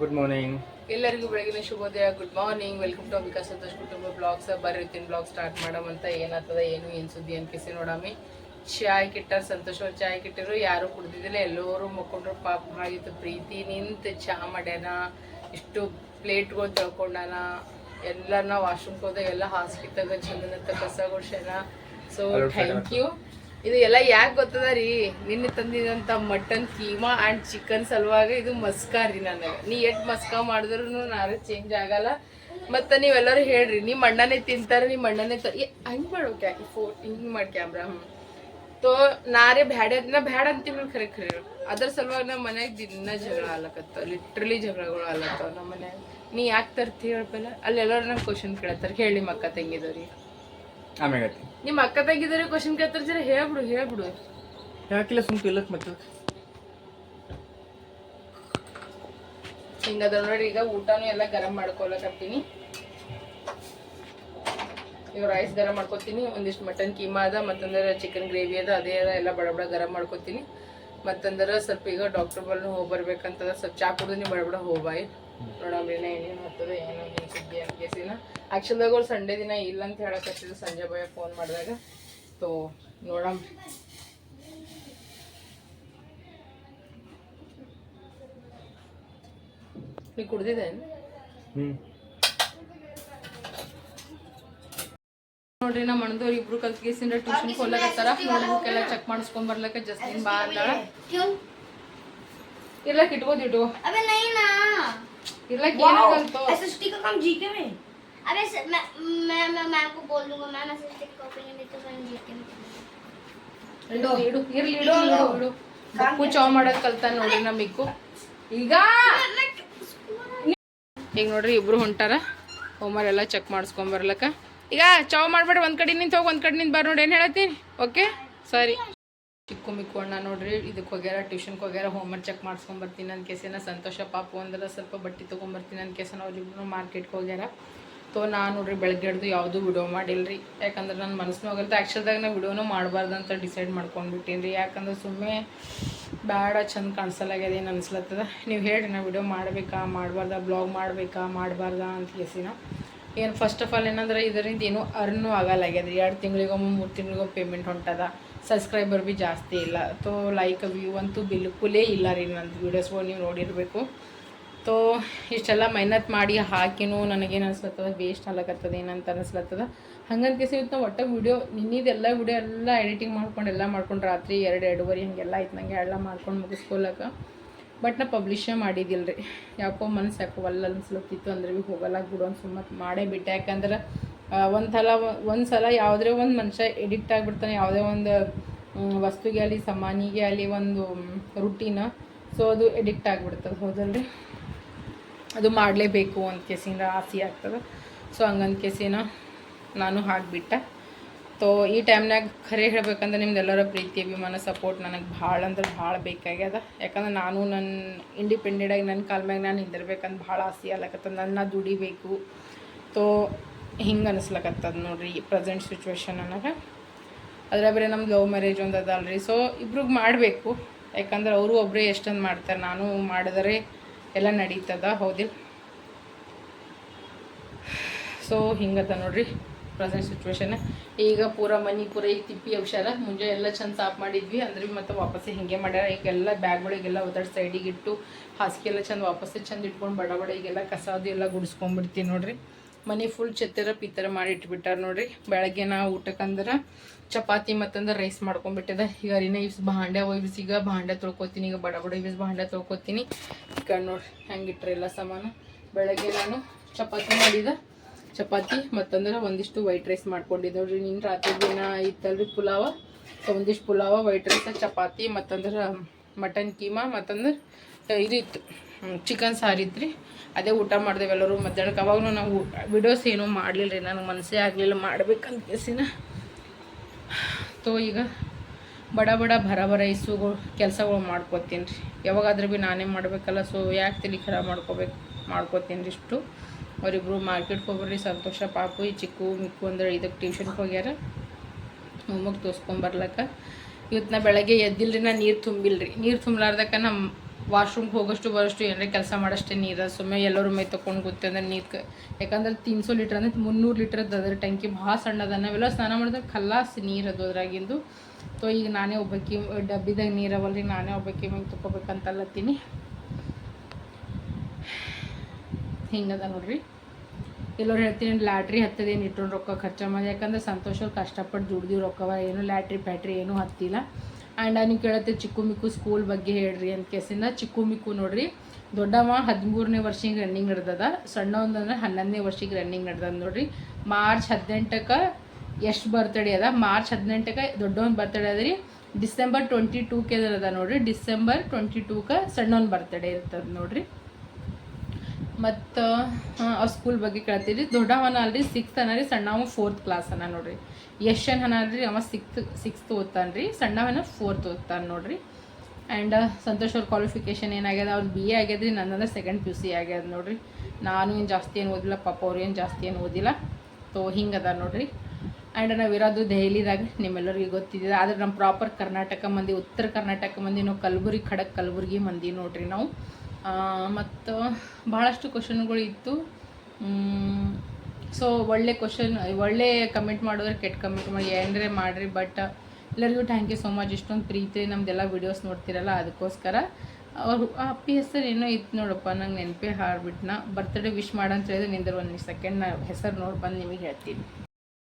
Good morning ಎಲ್ಲರಿಗೂ ಬೆಳಗಿನ ಶುಭೋದಯ. Good morning welcome to Ambika Santosh ಕುಟುಂಬ ಬ್ಲಾಗ್ಸ್ ಬರೀತಿನ ಬ್ಲಾಗ್ ಸ್ಟಾರ್ಟ್ ಮಾಡಮಂತ ಏನಾಗ್ತದ ಏನು ಏನು ಸುದ್ದಿ ಅನ್ಕಿಸಿ ನೋಡಮ್ಮಿ ಚಾಯ್ ಕಿಟ್ಟಾರ ಸಂತೋಷ್ ಚಾಯ್ ಕಿಟ್ಟರು. ಯಾರು ಕುಡ್ದಿದ್ದಿಲ್ಲ ಎಲ್ಲರೂ ಮಕ್ಕೊಂಡ್ರು. ಪಾಪ ಆಗಿತ್ತು ಪ್ರೀತಿ. ನಿಂತು ಚಹಾ ಮಾಡ್ಯಾನ. ಇಷ್ಟು ಪ್ಲೇಟ್ಗಳು ತೊಳ್ಕೊಂಡಾನ. ಎಲ್ಲರನ್ನ ವಾಶ್ರೂಮ್ಗೆ ಹೋದ ಎಲ್ಲ ಹಾಸ್ಪಿಟಲ್ ಚಂದನ ಕಸ ಗುಡ್ಸ್ಯಾನ. ಸೊ ಥ್ಯಾಂಕ್ ಯು ಇದು ಎಲ್ಲ ಯಾಕೆ ಗೊತ್ತದ ರೀ? ನಿನ್ನೆ ತಂದಿದಂತ ಮಟನ್ ಕೀಮಾ ಆ್ಯಂಡ್ ಚಿಕನ್ ಸಲುವಾಗ ಇದು ಮಸ್ಕಾ ರೀ ನನಗೆ. ನೀ ಎಷ್ಟು ಮಸ್ಕಾ ಮಾಡಿದ್ರು ನಾನು ಚೇಂಜ್ ಆಗಲ್ಲ. ಮತ್ತು ನೀವೆಲ್ಲರೂ ಹೇಳ್ರಿ ನಿಮ್ಮ ಅಣ್ಣನೇ ತಿಂತಾರೆ ನಿಮ್ಮ ಅಣ್ಣನೇ ತ ಹಂಗೆ ಮಾಡ್ಬೇಕು ಯಾಕೆ ಫೋ ಹಿಂಗೆ ಮಾಡಿ ಕ್ಯಾಮ್ರಾ ತೋ ನಾರೇ ಬ್ಯಾಡ ನಾ ಬ್ಯಾಡ ಅಂತೀವಿ ಖರೆ ಖರೆ ಅದ್ರ ಸಲುವಾಗಿ ನಮ್ಮ ಮನ್ಯಾಗ ದಿನ ಜಗಳ ಆಲಕತ್ತ ಲಿಟ್ರಲಿ ಜಗಳಗಳು ಆಲತ್ತವ ನಮ್ಮ ಮನ್ಯಾಗ ನೀ ಯಾಕೆ ತರ್ತಿ ಹೇಳ್ಬಲ್ಲ ಅಲ್ಲಿ ಎಲ್ಲರೂ ನಂಗೆ ಕ್ವಶನ್ ಕೇಳತ್ತಾರ, ಹೇಳಿ ಮಕ್ಕ ತಂಗಿದವ್ರಿ ಆಮ್ಯಾಗ ನಿಮ್ಮ ಅಕ್ಕ ತಂಗಿದವ್ರಿಗೆ ಕ್ವಶನ್ ಕೇಳ್ತಾರ ಜರ ಹೇಳ್ಬಿಡು ಹೇಳ್ಬಿಡು. ಯಾಕಿಲ್ಲ ಸುಮ್ಕೆ ಇಲ್ಲಕ್ ಮತ್ತೆ? ಹಿಂಗದ ನೋಡಿ ಈಗ ಊಟನೂ ಎಲ್ಲ ಗರಂ ಮಾಡ್ಕೊಳಕತ್ತೀನಿ ಈಗ ರೈಸ್ ಗರಂ ಮಾಡ್ಕೊತೀನಿ ಒಂದಿಷ್ಟು ಮಟನ್ ಕೀಮಾ ಅದ ಮತ್ತಂದ್ರೆ ಚಿಕನ್ ಗ್ರೇವಿ ಅದ ಅದೇ ಅದ ಎಲ್ಲ ಬಡ ಬಡ ಗರಂ ಮಾಡ್ಕೊತೀನಿ. ಮತ್ತಂದ್ರೆ ಸ್ವಲ್ಪ ಈಗ ಡಾಕ್ಟರ್ ಬಲ್ಲಿ ಹೋಗಿ ಬರ್ಬೇಕಂತದ ಸ್ವಲ್ಪ ಚಾ ಕುಡಿದು ನೀವು ಬಡ ಬಡ ಹೋಗ್ಬಾಯ್. ನೋಡಮ್ರಿ ಏನೇನು ಆಗ್ತದೆ ಏನೋ ಏನು ಸುದ್ದಿ ಅಂತ ಕೇಸಿನ ಆ್ಯಕ್ಚುಲ್ದಾಗ ಅವ್ರು ಸಂಡೇ ದಿನ ಇಲ್ಲ ಅಂತ ಹೇಳಕತ್ತಿದ್ರು ಸಂಜೆ ಬಾಯ ಫೋನ್ ಮಾಡಿದಾಗ. ತೋ ನೋಡಮ್. ನೀ ಕುಡ್ದಿದೆ ನೋಡ್ರಿ ನಮ್ಮ ಅಣ್ಣದವ್ರು ಇಬ್ರು ಕಲ್ತ್ಗೇಸಿಂದ ಟ್ಯೂಷನ್ ಹೋಗ್ಲಕತ್ತಾರ ನೋಡ್ಬುಕ್ ಎಲ್ಲ ಚೆಕ್ ಮಾಡಿಸ್ಕೊಂಡ್ ಬರ್ಲಕ್ಕ ಜಸ್ಟಿನ್ ಬಾ ಅಂದಾಳ. क्यों ಇರ್ಲಕ್ ಇಟ್ಕೋದ್ ಇಟ್ಕೋ अबे नहीं ना ಇರ್ಲಕ್ ಏನಾಗಲ್ತೋ एसएसटी का काम जीके में अबे स- मैं मैं मैं मैम को बोल दूंगा मैम एसएसटी की कॉपी नहीं देते मैम जीके में ಇಡು ಇಡು ಇರ್ಲಿ ಇಡು ಇಡು ಇಡು ಬಕ್ಕು ಚಾವ್ ಮಾಡಕ್ ಕಲ್ತಾನ ನೋಡ್ರಿ ನಮ್ಮ ಮಿಕ್ಕು ಈಗ ಈಗ ನೋಡ್ರಿ ಇಬ್ರು ಹೊಂಟಾರ ಹೋಮರ್ ಎಲ್ಲ ಚೆಕ್ ಮಾಡಿಸ್ಕೊಂಡ್ ಬರ್ಲಕ್ಕ ಈಗ ಚಾವ್ ಮಾಡ್ಬೇಡ ಒಂದ್ ಕಡೆ ನಿಂತ ಹೋಗಿ ಒಂದ್ ಕಡೆ ನಿಂತ ಬರ್ ನೋಡಿ ಏನ್ ಹೇಳತ್ತೀನಿ ಓಕೆ ಸರಿ ಚಿಕ್ಕು ಮಿಕ್ಕು ಅಣ್ಣ ನೋಡ್ರಿ, ಇದಕ್ಕೆ ಹೋಗ್ಯಾರ ಟ್ಯೂಷನ್ಗೆ ಹೋಗ್ಯಾರ ಹೋಮ್ವರ್ಕ್ ಚೆಕ್ ಮಾಡ್ಸ್ಕೊಂಬರ್ತೀನಿ ನನ್ನ ಕೇಸಿನ. ಸಂತೋಷ ಪಾಪು ಅಂದ್ರೆ ಸ್ವಲ್ಪ ಬಟ್ಟೆ ತೊಗೊಂಬರ್ತೀನಿ ನನ್ನ ಕೇಸನ. ಅವ್ರಿಬ್ರು ಮಾರ್ಕೆಟ್ಗೆ ಹೋಗ್ಯಾರ. ತೋ, ನಾನು ನೋಡ್ರಿ ಬೆಳಗ್ಗೆ ಹಿಡ್ದು ಯಾವುದೂ ವಿಡಿಯೋ ಮಾಡಿಲ್ರಿ. ಯಾಕಂದ್ರೆ ನನ್ನ ಮನಸ್ಸಿನ ಹೋಗಲ್ತ. ಆ್ಯಕ್ಚುಲ್ದಾಗ ನಾ ವಿಡಿಯೋನೂ ಮಾಡಬಾರ್ದು ಅಂತ ಡಿಸೈಡ್ ಮಾಡ್ಕೊಂಡ್ಬಿಟ್ಟೀನಿ ರೀ ಯಾಕಂದ್ರೆ ಸುಮ್ಮನೆ ಬೇಡ ಚಂದ ಕಾಣಿಸಲಾಗ್ಯದ, ಏನು ಅನ್ಸ್ಲತ್ತದ. ನೀವು ಹೇಳ್ರಿ ನಾ ವಿಡಿಯೋ ಮಾಡಬೇಕಾ, ಮಾಡಬಾರ್ದ ಬ್ಲಾಗ್ ಮಾಡಬೇಕಾ, ಮಾಡಬಾರ್ದಾ ಅಂತ ಕೇಸಿನ. ಏನು ಫಸ್ಟ್ ಆಫ್ ಆಲ್ ಏನಂದ್ರೆ, ಇದರಿಂದ ಏನೂ ಅರ್ನೂ ಆಗಲ್ಲಾಗ್ಯದ ಎರಡು ತಿಂಗಳಿಗೊಮ್ಮೆ, ಮೂರು ತಿಂಗಳಿಗೊಮ್ಮೆ ಪೇಮೆಂಟ್ ಹೊಂಟದ. ಸಬ್ಸ್ಕ್ರೈಬರ್ ಭೀ ಜಾಸ್ತಿ ಇಲ್ಲ. ತೋ ಲೈಕ್ ವ್ಯೂ ಅಂತೂ ಬಿಲ್ಕುಲೇ ಇಲ್ಲ ರೀ ನಂದು ವೀಡಿಯೋಸ್ಗಳು ನೀವು ನೋಡಿರಬೇಕು. ತೋ ಇಷ್ಟೆಲ್ಲ ಮೆಹನತ್ ಮಾಡಿ ಹಾಕಿನೂ ನನಗೇನು ಅನ್ಸ್ಲತ್ತದ? ವೇಸ್ಟ್ ಆಗ್ಲಕತ್ತದ? ಏನಂತ ಅನಿಸ್ಲತ್ತದ? ಹಂಗಂತ ಕೇಸಿ ಇವತ್ತು ನಾವು ಒಟ್ಟು ವಿಡಿಯೋ ನಿನ್ನಿದೆಲ್ಲ ವೀಡಿಯೋ ಎಲ್ಲ ಎಡಿಟಿಂಗ್ ಮಾಡ್ಕೊಂಡು ಎಲ್ಲ ಮಾಡ್ಕೊಂಡು ರಾತ್ರಿ ಎರಡು, ಎರಡೂವರೆ ಹಂಗೆಲ್ಲ ಆಯ್ತು ನಂಗೆ. ಎಲ್ಲ ಮಾಡ್ಕೊಂಡು ಮುಗಿಸ್ಕೊಳಕ. ಬಟ್ ನಾ ಪಬ್ಲಿಷೇ ಮಾಡಿದ್ದಿಲ್ಲ ರೀ. ಯಾಕೋ ಮನ್ಸು ಯಾಕೋ ಒಲ್ಲ ಅನ್ಸ್ಲತ್ತಿತ್ತು ಅಂದ್ರೆ ಭೀ ಹೋಗಲ್ಲ ಬಿಡು ಅಂತ ಸುಮ್ಮನೆ ಮಾಡೇ ಬಿಟ್ಟೆ. ಯಾಕಂದ್ರೆ ಒಂದು ಸಲ ಒಂದು ಸಲ ಯಾವುದೇ ಒಂದು ಮನುಷ್ಯ ಎಡಿಕ್ಟ್ ಆಗಿಬಿಡ್ತಾನೆ, ಯಾವುದೇ ಒಂದು ವಸ್ತುಗೆ ಆಗಲಿ, ಸಾಮಾನಿಗೆ ಆಗಲಿ ಒಂದು ರುಟೀನ ಸೊ ಅದು ಎಡಿಕ್ಟ್ ಆಗಿಬಿಡ್ತದೆ, ಹೌದಲ್ರಿ? ಅದು ಮಾಡಲೇಬೇಕು ಅಂತ ಕೇಸಿಂದ ಆಸೆ ಆಗ್ತದೆ. ಸೊ ಹಂಗಂತ ಕೇಸಿನ ನಾನು ಹಾಕಿಬಿಟ್ಟೆ. ತೋ ಈ ಟೈಮ್ನಾಗ ಖರೆ ಹೇಳ್ಬೇಕಂದ್ರೆ ನಿಮ್ದೆಲ್ಲರ ಪ್ರೀತಿ, ಅಭಿಮಾನ ಸಪೋರ್ಟ್ ನನಗೆ ಭಾಳ ಅಂದ್ರೆ ಭಾಳ ಬೇಕಾಗ್ಯದ. ಯಾಕಂದ್ರೆ ನಾನು ನನ್ನ ಇಂಡಿಪೆಂಡೆಂಟಾಗಿ ನನ್ನ ಕಾಲ್ಮ್ಯಾಗ ನಾನು ನಿಂದಿರ್ಬೇಕಂತ ಭಾಳ ಆಸೆ ಅಲ್ಲಕತ್ತ ನನ್ನ ದುಡಿಬೇಕು. ತೋ ಹಿಂಗೆ ಅನಿಸ್ಲಕತ್ತದ ನೋಡ್ರಿ ಪ್ರೆಸೆಂಟ್ ಸಿಚುವೇಶನ್ ಅನ್ನೋಕೆ ಅದ್ರ ಬೇರೆ ನಮ್ಮ ಲವ್ ಮ್ಯಾರೇಜ್ ಒಂದು ಅದಲ್ರಿ. ಸೊ ಇಬ್ರಿಗೆ ಮಾಡಬೇಕು. ಯಾಕಂದ್ರೆ ಅವರು ಒಬ್ಬರೇ ಎಷ್ಟೊಂದು ಮಾಡ್ತಾರೆ, ನಾನು ಮಾಡಿದರೆ ಎಲ್ಲ ನಡೀತದ ಹೌದಿಲ್ಲ ಸೊ ಹಿಂಗದ ನೋಡ್ರಿ ಪ್ರೆಸೆಂಟ್ ಸಿಚುವೇಶನ್ ಈಗ ಪೂರ ಮನೆ ಪೂರ ಈಗ ತಿಪ್ಪಿ ಅವಶಾರ ಮುಂಜಾನೆ ಎಲ್ಲ ಚಂದ ಸಾಫ್ ಮಾಡಿದ್ವಿ. ಅಂದ್ರೆ ಮತ್ತೆ ವಾಪಸ್ಸೇ ಹಿಂಗೆ ಮಾಡ್ಯಾರ. ಈಗೆಲ್ಲ ಬ್ಯಾಗ್ಗಳಿಗೆಲ್ಲ ಒದಾಡ್ ಸೈಡಿಗೆ ಇಟ್ಟು ಹಾಸಿಗೆ ಎಲ್ಲ ಚಂದ ವಾಪಸ್ಸೇ ಚಂದ ಇಟ್ಕೊಂಡು ಬಡ ಬಡ ಈಗೆಲ್ಲ ಕಸ ಅದು ಎಲ್ಲ ಗುಡಿಸ್ಕೊಂಡ್ಬಿಡ್ತೀನಿ ನೋಡ್ರಿ. ಮನೆ ಫುಲ್ ಚತ್ತರ ಪಿತ್ತರ ಮಾಡಿ ಇಟ್ಬಿಟ್ಟಾರ ನೋಡ್ರಿ. ಬೆಳಗ್ಗೆ ನಾ ಊಟಕ್ಕಂದ್ರೆ ಚಪಾತಿ ಮತ್ತಂದ್ರೆ ರೈಸ್ ಮಾಡ್ಕೊಂಡ್ಬಿಟ್ಟಿದೆ ಈಗ ಅರಿನ ಇವ್ಸ್ ಭಾಂಡೆ ಒಯ್ಸ್ ಈಗ ಭಾಂಡೆ ತೊಳ್ಕೊತೀನಿ, ಈಗ ಬಡ ಬಡ ಇವ್ಸ್ ಭಾಂಡೆ ತೊಳ್ಕೊತೀನಿ. ಈಗ ನೋಡ್ರಿ ಹೆಂಗಿಟ್ರೆ ಎಲ್ಲ ಸಾಮಾನು. ಬೆಳಗ್ಗೆ ನಾನು ಚಪಾತಿ ಮಾಡಿದ. ಚಪಾತಿ ಮತ್ತಂದ್ರೆ ಒಂದಿಷ್ಟು ವೈಟ್ ರೈಸ್ ಮಾಡ್ಕೊಂಡಿದ್ದೆ ನೋಡ್ರಿ. ನಿನ್ನ ರಾತ್ರಿ ದಿನ ಇತ್ತಲ್ರಿ ಪುಲಾವ. ಒಂದಿಷ್ಟು ಪುಲಾವ ವೈಟ್ ರೈಸ್ ಚಪಾತಿ ಮತ್ತಂದ್ರೆ ಮಟನ್ ಕೀಮಾ ಮತ್ತಂದ್ರೆ ಇದು ಇತ್ತು. ಚಿಕನ್ ಸಾರು ಇತ್ತು ರೀ ಅದೇ ಊಟ ಮಾಡಿದೆವು ಎಲ್ಲರೂ ಮಧ್ಯಾಹ್ನಕ್ಕೆ ಅವಾಗೂ ನಾವು ವಿಡಿಯೋಸ್ ಏನೂ ಮಾಡಲಿಲ್ಲ ರೀ ನನಗೆ ಮನಸ್ಸೇ ಆಗಲಿಲ್ಲ ಮಾಡ್ಬೇಕಂತ ಕೇಸಿನ ತೋ ಈಗ ಬಡ ಬಡ ಬರ ಬರ ಇಸುಗಳು ಕೆಲಸಗಳು ಮಾಡ್ಕೋತೀನಿ ರೀ ಯಾವಾಗಾದ್ರೂ ಭೀ ನಾನೇ ಮಾಡಬೇಕಲ್ಲ, ಸೊ ಯಾಕೆ ತಿಳಿ ಖರಾಬ್ ಮಾಡ್ಕೋಬೇಕು ಮಾಡ್ಕೋತೀನಿ ರೀ ಇಷ್ಟು ಅವರಿಬ್ಬರು ಮಾರ್ಕೆಟ್ಗೆ ಹೋಗ್ಬರ್ರಿ. ಸಂತೋಷ ಪಾಪು, ಈ ಚಿಕ್ಕು, ಮಿಕ್ಕು ಅಂದ್ರೆ ಇದಕ್ಕೆ ಟ್ಯೂಷನ್ಗೆ ಹೋಗ್ಯಾರ. ಹೋಮ್ವರ್ಕ್ ತೋರಿಸ್ಕೊಂಬರ್ಲಕ್ಕ ಇವತ್ತು ನಾ ಬೆಳಗ್ಗೆ ಎದ್ದಿಲ್ರಿ, ನಾ ನೀರು ತುಂಬಿಲ್ರಿ. ನೀರು ತುಂಬಲಾರ್ದಕ್ಕ ನಮ್ಮ ವಾಶ್ರೂಮ್ಗೆ ಹೋಗೋಷ್ಟು ಬರೋಷ್ಟು ಏನಾರ ಕೆಲಸ ಮಾಡೋಷ್ಟೇ ನೀರು. ಸುಮ್ಮನೆ ಎಲ್ಲರೂ ಮೈ ತೊಗೊಂಡು ಗೊತ್ತೆ ಅಂದ್ರೆ ನೀರು ಯಾಕಂದ್ರೆ ತಿನ್ಸೋ ಲೀಟ್ರ್ ಅಂದ್ರೆ ಮುನ್ನೂರು ಲೀಟ್ರ್ ಅದ್ರ ಟ್ಯಾಂಕಿ ಭಾಳ ಸಣ್ಣದ. ನಾವೆಲ್ಲ ಸ್ನಾನ ಮಾಡಿದ್ರೆ ಖಲ್ಲಾಸ್ ನೀರು ಅದು ಅದ್ರಾಗಿಂದು. ಸೊ ಈಗ ನಾನೇ ಒಬ್ಬಾಕಿ ಡಬ್ಬಿದಾಗ ನೀರು ರೀ ನಾನೇ ಒಬ್ಬಾಕಿ ಮೈ ತೊಗೋಬೇಕಂತಲ್ಲತ್ತೀನಿ ಹಿಂಗದ ನೋಡ್ರಿ? ಎಲ್ಲರೂ ಹೇಳ್ತೀನಿ ಲ್ಯಾಟ್ರಿ ಹತ್ತದೇನು ಇಟ್ಕೊಂಡು ರೊಕ್ಕ ಖರ್ಚು ಮಾಡಿ. ಯಾಕಂದ್ರೆ ಸಂತೋಷ ಕಷ್ಟಪಟ್ಟು ದುಡ್ದಿವ್ ರೊಕ್ಕವ. ಏನು ಲ್ಯಾಟ್ರಿ ಪ್ಯಾಟ್ರಿ ಏನೂ ಹತ್ತಿಲ್ಲ. ಆ್ಯಂಡ್ ನೀವು ಕೇಳತ್ತೆ ಚಿಕ್ಕು ಮಿಕ್ಕು ಸ್ಕೂಲ್ ಬಗ್ಗೆ ಹೇಳ್ರಿ ಅಂತ ಕೇಸಿಂದ ಚಿಕ್ಕು ಮಿಕ್ಕು ನೋಡ್ರಿ ದೊಡ್ಡವ ಹದಿಮೂರನೇ ವರ್ಷಿಗೆ ರನ್ನಿಂಗ್ ನಡೆದದ ಸಣ್ಣವಂದಂದ್ರೆ ಹನ್ನೊಂದನೇ ವರ್ಷಿಗೆ ರನ್ನಿಂಗ್ ನಡೆದದ ನೋಡ್ರಿ. ಮಾರ್ಚ್ ಹದಿನೆಂಟಕ್ಕೆ ಎಷ್ಟು ಬರ್ತಡೇ ಅದ? ಮಾರ್ಚ್ ಹದಿನೆಂಟಕ್ಕೆ ದೊಡ್ಡವನ್ ಬರ್ತಡೇ ಅದ ರೀ ಡಿಸೆಂಬರ್ ಟ್ವೆಂಟಿ ಟೂಕ್ಕೆ ಅದ ನೋಡ್ರಿ. ಡಿಸೆಂಬರ್ ಟ್ವೆಂಟಿ ಟೂಕ್ಕೆ ಸಣ್ಣವನ್ ಬರ್ತಡೇ ಇರ್ತದೆ ನೋಡ್ರಿ. ಮತ್ತು ಅವ್ರ ಸ್ಕೂಲ್ ಬಗ್ಗೆ ಕೇಳ್ತೀರಿ. ದೊಡ್ಡವನ ಅಲ್ರಿ ಸಿಕ್ಸ್ತ್ ಅನ್ನ ರೀ ಸಣ್ಣವ ಫೋರ್ತ್ ಕ್ಲಾಸ್ ಅನ್ನ ನೋಡ್ರಿ. ಯಶನ್ ಅಲ್ರಿ ಅವ ಸಿಕ್ತ್ ಸಿಕ್ಸ್ತ್ ಓದ್ತಾನೆ ರೀ ಸಣ್ಣವನ ಫೋರ್ತ್ ಓದ್ತಾನೆ ನೋಡ್ರಿ. ಆ್ಯಂಡ್ ಸಂತೋಷ್ ಅವ್ರ ಕ್ವಾಲಿಫಿಕೇಷನ್ ಏನಾಗ್ಯದ? ಅವ್ರು ಬಿ ಎ ಆಗ್ಯದ ರೀ ನನ್ನಂದ್ರೆ ಸೆಕೆಂಡ್ ಪಿ ಯು ಸಿ ಆಗ್ಯದ ನೋಡ್ರಿ. ನಾನು ಏನು ಜಾಸ್ತಿ ಏನು ಓದಿಲ್ಲ, ಪಾಪ ಅವ್ರು ಏನು ಜಾಸ್ತಿ ಏನು ಓದಿಲ್ಲ. ತೋ ಹಿಂಗದ ನೋಡ್ರಿ. ಆ್ಯಂಡ್ ನಾವು ಇರೋದು ದೆಹಲಿದಾಗ, ನಿಮ್ಮೆಲ್ಲರಿಗೂ ಗೊತ್ತಿದೆ. ಆದ್ರೆ ನಮ್ಮ ಪ್ರಾಪರ್ ಕರ್ನಾಟಕ ಮಂದಿ, ಉತ್ತರ ಕರ್ನಾಟಕ ಮಂದಿ ನಾವು ಕಲಬುರ್ಗಿ, ಖಡಕ್ ಕಲಬುರ್ಗಿ ಮಂದಿ ನೋಡ್ರಿ ನಾವು. ಮತ್ತು ಭಾಳಷ್ಟು ಕ್ವಶನ್ಗಳು ಇತ್ತು. ಸೊ ಒಳ್ಳೆ ಕ್ವಶನ್ ಒಳ್ಳೆ ಕಮೆಂಟ್ ಮಾಡಿದ್ರೆ ಕೆಟ್ಟ ಕಮೆಂಟ್ ಮಾಡಿ, ಏನರೇ ಮಾಡಿರಿ ಬಟ್ ಎಲ್ಲರಿಗೂ ಥ್ಯಾಂಕ್ ಯು ಸೊ ಮಚ್ ಇಷ್ಟೊಂದು ಪ್ರೀತಿ, ನಮ್ದೆಲ್ಲ ವಿಡಿಯೋಸ್ ನೋಡ್ತಿರಲ್ಲ, ಅದಕ್ಕೋಸ್ಕರ. ಅವ್ರು, ಆ ಅಪ್ಪಿ ಹೆಸರು ಏನೋ ಇತ್ತು ನೋಡಪ್ಪ, ನಂಗೆ ನೆನಪೇ ಹಾಡ್ಬಿಟ್ನ ಬರ್ತ್ಡೇ ವಿಶ್ ಮಾಡಂತ ಹೇಳಿದ್ರೆ ನಿಂದ್ರೆ ಒಂದು ಸೆಕೆಂಡ್ ನಾ ಹೆಸರು ನೋಡಿ ಬಂದು ನಿಮಗೆ ಹೇಳ್ತೀನಿ.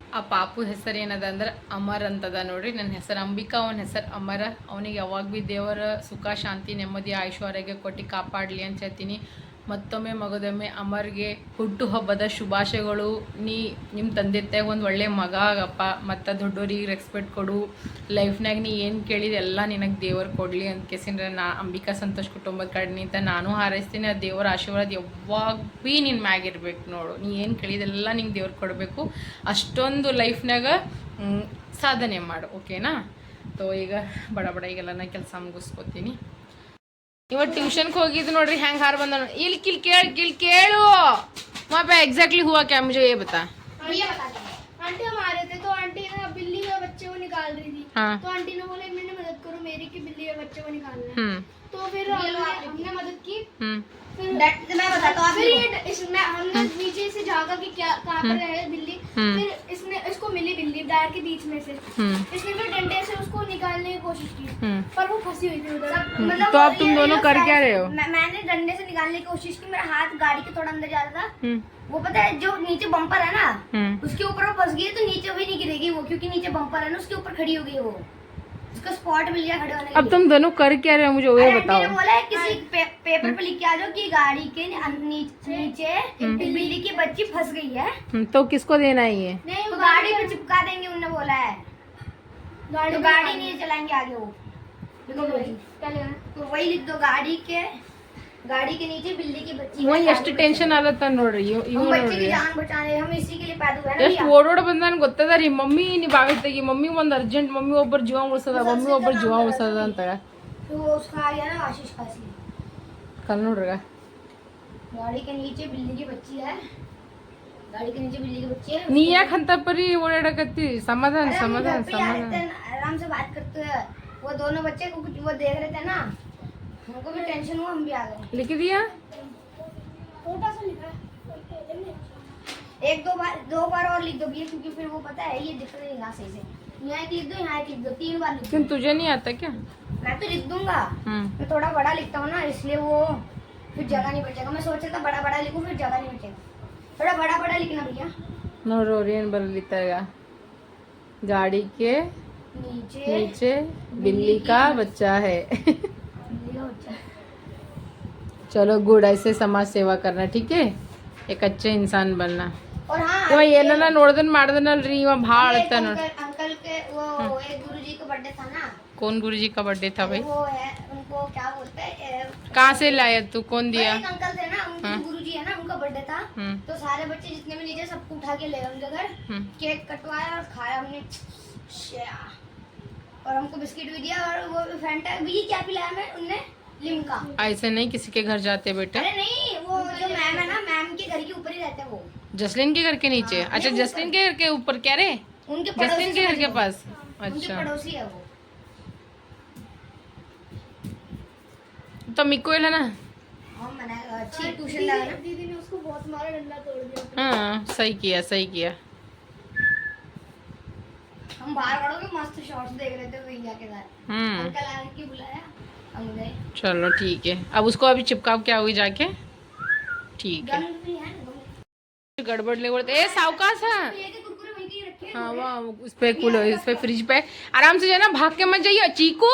ಆ ಪಾಪು ಹೆಸರು ಏನದ ಅಂದ್ರೆ ಅಮರ್ ಅಂತದ ನೋಡ್ರಿ. ನನ್ನ ಹೆಸರು ಅಂಬಿಕಾ, ಅವನ ಹೆಸರು ಅಮರ. ಅವನಿಗೆ ಯಾವಾಗ ಭೀ ದೇವರ ಸುಖ, ಶಾಂತಿ, ನೆಮ್ಮದಿ ಆಯುಷ್ವರ್ಯಗೆ ಕೊಟ್ಟು ಕಾಪಾಡಲಿ ಅಂತ ಹೇಳ್ತೀನಿ. ಮತ್ತೊಮ್ಮೆ ಮಗದೊಮ್ಮೆ ಅಮರ್ಗೆ ಹುಟ್ಟು ಹಬ್ಬದ ಶುಭಾಶಯಗಳು. ನೀ ನಿಮ್ಮ ತಂದೆ ತಾಯಿಗೆ ಒಂದು ಒಳ್ಳೆ ಮಗ ಆಗಪ್ಪ. ಮತ್ತು ದೊಡ್ಡೋರಿಗೆ ರೆಸ್ಪೆಕ್ಟ್ ಕೊಡು. ಲೈಫ್ನಾಗ ನೀ ಏನು ಕೇಳಿದ ಎಲ್ಲ ನಿನಗೆ ದೇವರು ಕೊಡಲಿ ಅಂತ ಕೇಸಿಂದ್ರೆ ನಾ ಅಂಬಿಕಾ ಸಂತೋಷ್ ಕುಟುಂಬದ ಕಡೆನಿಂದ ನಾನು ಹಾರೈಸ್ತೀನಿ. ಆ ದೇವರ ಆಶೀರ್ವಾದ ಯಾವಾಗ ಭೀ ನಿನ್ನ ಮ್ಯಾಗಿರ್ಬೇಕು ನೋಡು. ನೀ ಏನು ಕೇಳಿದೆಲ್ಲ ನಿಂಗೆ ದೇವ್ರು ಕೊಡಬೇಕು. ಅಷ್ಟೊಂದು ಲೈಫ್ನಾಗ ಸಾಧನೆ ಮಾಡು. ಓಕೆನಾ? ತೋ, ಈಗ ಬಡ ಬಡ ಈಗೆಲ್ಲ ನಾ ಕೆಲಸ ಮುಗಿಸ್ಕೊತೀನಿ. ಇವತ್ತು ಟ್ಯೂಷನ್ಗೆ ಹೋಗಿದ್ದು ನೋಡ್ರಿ ಹೆಂಗೆ ಹಾರ ಬಂದ ಇಲ್ಲಿ ಕಿಲ್ ಕೇಳಿ ಕಿಲ್ ಕೇಳು वहाँ पे एग्जैक्टली हुआ क्या मुझे ये बता ये बताते हैं आंटी हम आ रहे थे तो आंटी ना बिल्ली में बच्चे को निकाल रही थी हाँ तो आंटी ने बोले मैंने मदद करो मेरी की बिल्ली में बच्चे को निकालना है हम्म तो फिर हमने हमने मदद की हम्म फिर मैं बताता हूँ फिर इसमें हमने नीचे से झागा कि क्या कहाँ पर है? बिल्ली। हम्म। फिर इसने इसको मिली बिल्ली टायर के बीच में से। हम्म। इसने फिर डंडे से उसको निकालने की कोशिश की। हम्म। पर वो फंसी हुई थी उधर। तो अब तुम दोनों कर क्या रहे हो? मैंने डंडे से निकालने की कोशिश की। मेरा हाथ गाड़ी के थोड़ा अंदर जा रहा था। हम्म। वो पता है जो नीचे बम्पर है ना हम्म। उसके ऊपर वो फंस गई तो नीचे भी नहीं गिरेगी वो क्योंकि नीचे बम्पर है ना उसके ऊपर खड़ी हो गई वो। उसका स्पॉट मिल गया खड़े होने अब तुम दोनों कर क्या रहे हो मुझे वो बताओ। बोला है किसी पे, पेपर पे लिख के आ जाओ कि गाड़ी के नीचे नीचे बिल्ली की बच्ची फंस गई है। हम्म, तो किसको देना है ये? नहीं तो गाड़ी पे चिपका देंगे उन्होंने बोला है। गाड़ी तो गाड़ी नहीं चलाएँगे आगे वो। तो वही लिख दो गाड़ी के। गाड़ी के नीचे बिल्ली की बच्ची वही है, ಎಷ್ಟು साधु ಟೆನ್ಷನ್ ಆಲತ್ತ ನೋಡ್ರಿ ಇವ್ बच्चे। ಇವ್ हम बच्चे की ನೋಡ್ರಿ जान बचाने हम इसी के लिए पैदा हुए हैं ना ಎಷ್ಟು भैया। ಓಡೋಡ್ ಬಂದಾನ ಗೊತ್ತದ ರೀ ಮಮ್ಮಿ ನೀ ಬಾಗಿಲು ತೆಗಿ ಮಮ್ಮಿ ಒಂದ್ ಅರ್ಜೆಂಟ್ ಮಮ್ಮಿ ಒಬ್ಬರು ಜೀವ ಉಳ್ಸದ ಮಮ್ಮಿ ಒಬ್ಬರು ಜೀವ ಉಳ್ಸದ ಅಂತ तो वो उसका आ गया ना आशीष का असली ಕಲ್ ನೋಡ್ರಿ गाड़ी के नीचे बिल्ली की बच्ची है गाड़ी के नीचे बिल्ली की बच्ची है ನೀ ಯಾಕೆ ಅಂತ ಪರಿ ಓಡಾಡಕತ್ತಿ ಸಮಾಧಾನ अरे हम ಸಮಾಧಾನ घर पे आ रहे ಸಮಾಧಾನ थे ना, आराम से बात करते हैं वो दोनों बच्चे को कुछ वो देख रहे थे ना हमको भी टेंशन हुआ हम भी आ गए। लिख दिया? छोटा सा लिखा एक दो बार दो बार और लिख दो भैया क्योंकि फिर वो पता है ये दिख रही है सही से यहाँ एक लिख दो यहाँ एक लिख दो तीन बार लिख क्यों तुझे नहीं आता क्या? मैं तो लिख दूँगा। हम्म। मैं थोड़ा बड़ा लिखता हूँ ना इसलिए वो फिर जगह नहीं बचेगा। मैं सोच रहा था बड़ा बड़ा लिखूँ फिर जगह नहीं बचेगा। थोड़ा बड़ा बड़ा लिखना भैया। नोरोरियन बल लिखेगा। झाड़ी के नीचे। नीचे बिल्ली का बच्चा है। चलो गुड ऐसे समाज सेवा करना ठीक है एक अच्छे इंसान बनना और हाँ ಇವ ಏನನ್ನ ನೋಡ್ದನ್ ಮಾಡ್ದನಲ್ರಿ ಇವ ಭಾಳ एक ಅಳ್ತಾನ अंकल अंकल के वो एक गुरुजी का बर्थडे था ना कौन गुरुजी का बर्थडे था भाई वो है उनको क्या बोलते हैं ए, कहाँ से लाया तू कौन दिया एक अंकल थे ना उनके हाँ। गुरुजी है ना उनका बर्थडे था हम्म तो सारे बच्चे जितने भी नीचे सबको उठा के ले गए उनके घर हम्म केक कटवाया और खाया हमने श्या। और हमको बिस्किट भी दिया और वो फैंटा भी क्या पिलाया मैं उनने लिमका ऐसे नहीं किसी के घर जाते बेटे। अरे नहीं वो जो मैम है ना मैम के घर के ऊपर ही रहते हैं वो। जसलीन के घर के नीचे? हाँ, अच्छा जसलीन के घर के ऊपर क्या रहे उनके जसलीन के घर के पास। हाँ, अच्छा। पड़ोसी है वो। तो मिको है ना? हाँ, हाँ सही किया सही किया। हम मस्त देख रहे थे भैया के साथ हम्म। अंकल बुलाया। चलो ठीक है अब उसको अभी चिपकाओ क्या हुई जाके ठीक है गन भी है ना गन गड़बड़ ले बोलते ए सावकाश है ये के कुरकुरे वहीं के ही रखे हैं हाँ वहाँ उस पे कूल इस पे फ्रिज पे आराम से जाना भाग के मत जाइए चीकू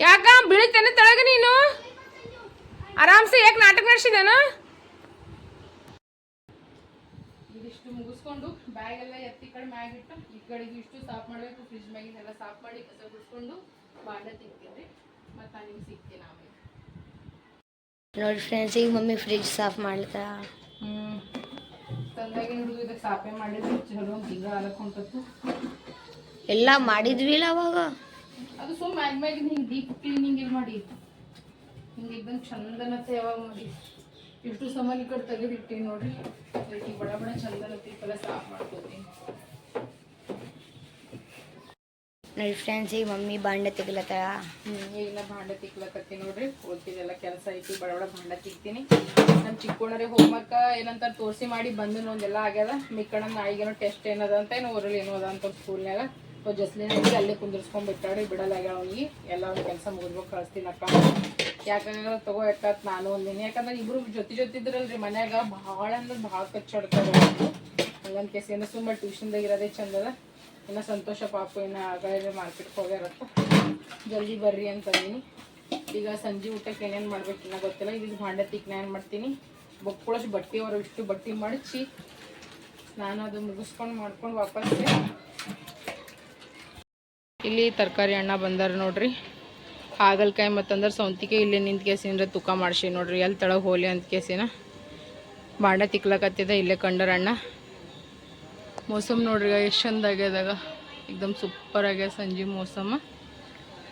ಯಾಕ ಬೀಳ್ತೇನೆ ತೆಳಗ ನೀನು ಆರಾಮ್ಸೆ ಯಾಕೆ ನಾಟಕ ನಡೆಸಿದೇನ ಇದಿಷ್ಟು ಮುಗಿಸ್ಕೊಂಡು ಬ್ಯಾಗ್ ಎಲ್ಲ ಎತ್ತಿ ಕಡೆ ಮ್ಯಾಗ್ ಇಟ್ಟು ಈ ಕಡೆಗೆ ಇಷ್ಟು ಸಾಫ್ ಮಾಡಬೇಕು ಫ್ರಿಜ್ ಮ್ಯಾಗಿನೆಲ್ಲ ಸಾಫ್ ಮಾಡಿ ಕಸ ಗುಡಿಸ್ಕೊಂಡು ಬಾಂಡೆ ತಿಕ್ತೀನಿ ಮತ್ತು ನಾನು ನಿಮ್ಗೆ ಸಿಗ್ತೀನಿ ಆಮೇಲೆ ನೋಡಿ ಫ್ರೆಂಡ್ಸ್ ಈಗ ಮಮ್ಮಿ ಫ್ರಿಜ್ ಸಾಫ್ ಮಾಡ್ತಾ ಹ್ಞೂ ತಂದಾಗಿ ಹಿಡಿದು ಇದಕ್ಕೆ ಸಾಫೆ ಮಾಡಿದ್ರೆ ಚಲೋ ಒಂದು ಈಗ ಹಾಲಕ್ಕೆ ಹೊಂಟತ್ತು ಎಲ್ಲ ಮಾಡಿದ್ವಿಲ್ಲ ಅವಾಗ ಅದು ಸುಮ್ಮ ಮ್ಯಾಗ್ ಮ್ಯಾಗಿನ ಹಿಂಗೆ ಡೀಪ್ ಕ್ಲೀನಿಂಗ್ ಇಲ್ಲಿ ಮಾಡಿ ಹಿಂಗೆ एकदम ಚಂದನತೆ ಯಾವಾಗ ಮಾಡಿ ಇಷ್ಟು ಸಾಮಾನು ಈ ಕಡೆ ತೆಗೆದಿಟ್ಟಿನಿ ನೋಡ್ರಿ ಅದಕ್ಕೆ ಬಡ ಬಡ ಚಂದನತೆ ಎಲ್ಲ ಸಾಫ್ ಮಾಡ್ಕೋತೀನಿ ನೋಡಿ ಫ್ರೆಂಡ್ಸ್ ಈಗ ಮಮ್ಮಿ ಬಾಂಡೆ ತೆಗಿಲತ್ತಾಳ ಹ್ಮ್, ಈಗ ನಾ ಭಾಂಡೆ ತಿಕ್ಲತ್ತಿ ನೋಡ್ರಿ. ಓದ್ತಿದ್ದೆಲ್ಲ ಕೆಲಸ ಐತಿ ಬಡ ಬಡ ಭಾಂಡೆ ತಿಕ್ತೀನಿ. ನಮ್ಮ ಚಿಕ್ಕೋಣರಿ ಹೋಮ್ವರ್ಕ್ ಏನಂತ ತೋರಿಸಿ ಮಾಡಿ ಬಂದು ಒಂದೆಲ್ಲ ಆಗ್ಯದ. ಮಿಕ್ಕಣ ನಾಯಿಗೇನೋ ಟೆಸ್ಟ್ ಏನದ ಅಂತ ಏನೋ ಊರಲ್ಲಿ ಏನೋ ಅದ ಅಂತ ಸ್ಕೂಲ್ನಾಗ ಸೊ ಜಸ್ಲಿನ ಅಲ್ಲೇ ಕುಂದಿರ್ಸ್ಕೊಂಡ್ ಬಿಟ್ಟಾಡ್ರಿ ಆಗ್ಯಾವ ಅವ್ನಿಗೆ. ಎಲ್ಲ ಒಂದು ಕೆಲಸ ಮುಗಿದ್ಬೇಕು ಕಳಿಸ್ತೀನಪ್ಪ. ಯಾಕಂದ್ರೆ ತಗೋ ಯಾಕತ್ ನಾನು ಒಂದಿನ ಯಾಕಂದ್ರೆ ಇಬ್ರು ಜೊತೆ ಜೊತೆ ಇದ್ರಲ್ರಿ ಮನ್ಯಾಗ ಭಾಳ ಅಂದ್ರೆ ಭಾಳ ಕಚ್ಚಾಡ್ತಾರೆ ಹಂಗಂತ ಕೇಸಿ ಏನೋ ಸುಮ್ಮನೆ ಟ್ಯೂಷನ್ದಾಗ ಇರೋದೇ ಚಂದ ಅದ ಇನ್ನು ಸಂತೋಷ ಪಾಪು ಇನ್ನು ಆಗಲೇ ಮಾರ್ಕೆಟ್ಗೆ ಹೋಗ್ಯಾರತ್ತ ಜಲ್ದಿ ಬರ್ರಿ ಅಂತಂದೀನಿ ಈಗ ಸಂಜೆ ಊಟಕ್ಕೆ ಏನೇನು ಮಾಡ್ಬೇಕು ಇನ್ನೂ ಗೊತ್ತಿಲ್ಲ. ಈಗ ಭಾಂಡೆ ತಿಕ್ನ ಏನು ಮಾಡ್ತೀನಿ? ಬೊಕ್ಕಳಷ್ಟು ಬಟ್ಟೆ ಅವರು ಇಷ್ಟು ಬಟ್ಟೆ ಮಡಚಿ ನಾನು ಅದು ಮುಗಿಸ್ಕೊಂಡು ಮಾಡ್ಕೊಂಡು ವಾಪಸ್ ಇಲ್ಲಿ ತರಕಾರಿ ಅಣ್ಣ ಬಂದಾರ ನೋಡ್ರಿ. ಹಾಗಲ್ಕಾಯಿ ಮತ್ತಂದ್ರೆ ಸೌಂತಿಕೆ ಇಲ್ಲಿ ನಿಂತ ಕೇಸಿನ ತೂಕ ಮಾಡ್ಸಿ ನೋಡ್ರಿ. ಎಲ್ಲಿ ತಳಗೆ ಹೋಲಿ ಅಂತ ಕೇಸಿನ. ಬಾಂಡೆ ತಿಕ್ಲಕತ್ತಿದ ಇಲ್ಲೇ ಕಂಡರ ಅಣ್ಣ. ಮೋಸಮ್ ನೋಡ್ರಿ ಎಷ್ಟು ಚಂದ ಆಗ್ಯದಾಗ ಎಕ್ದಮ್ ಸೂಪರ್ ಆಗ್ಯದ ಸಂಜೆ ಮೋಸಮ್ಮ.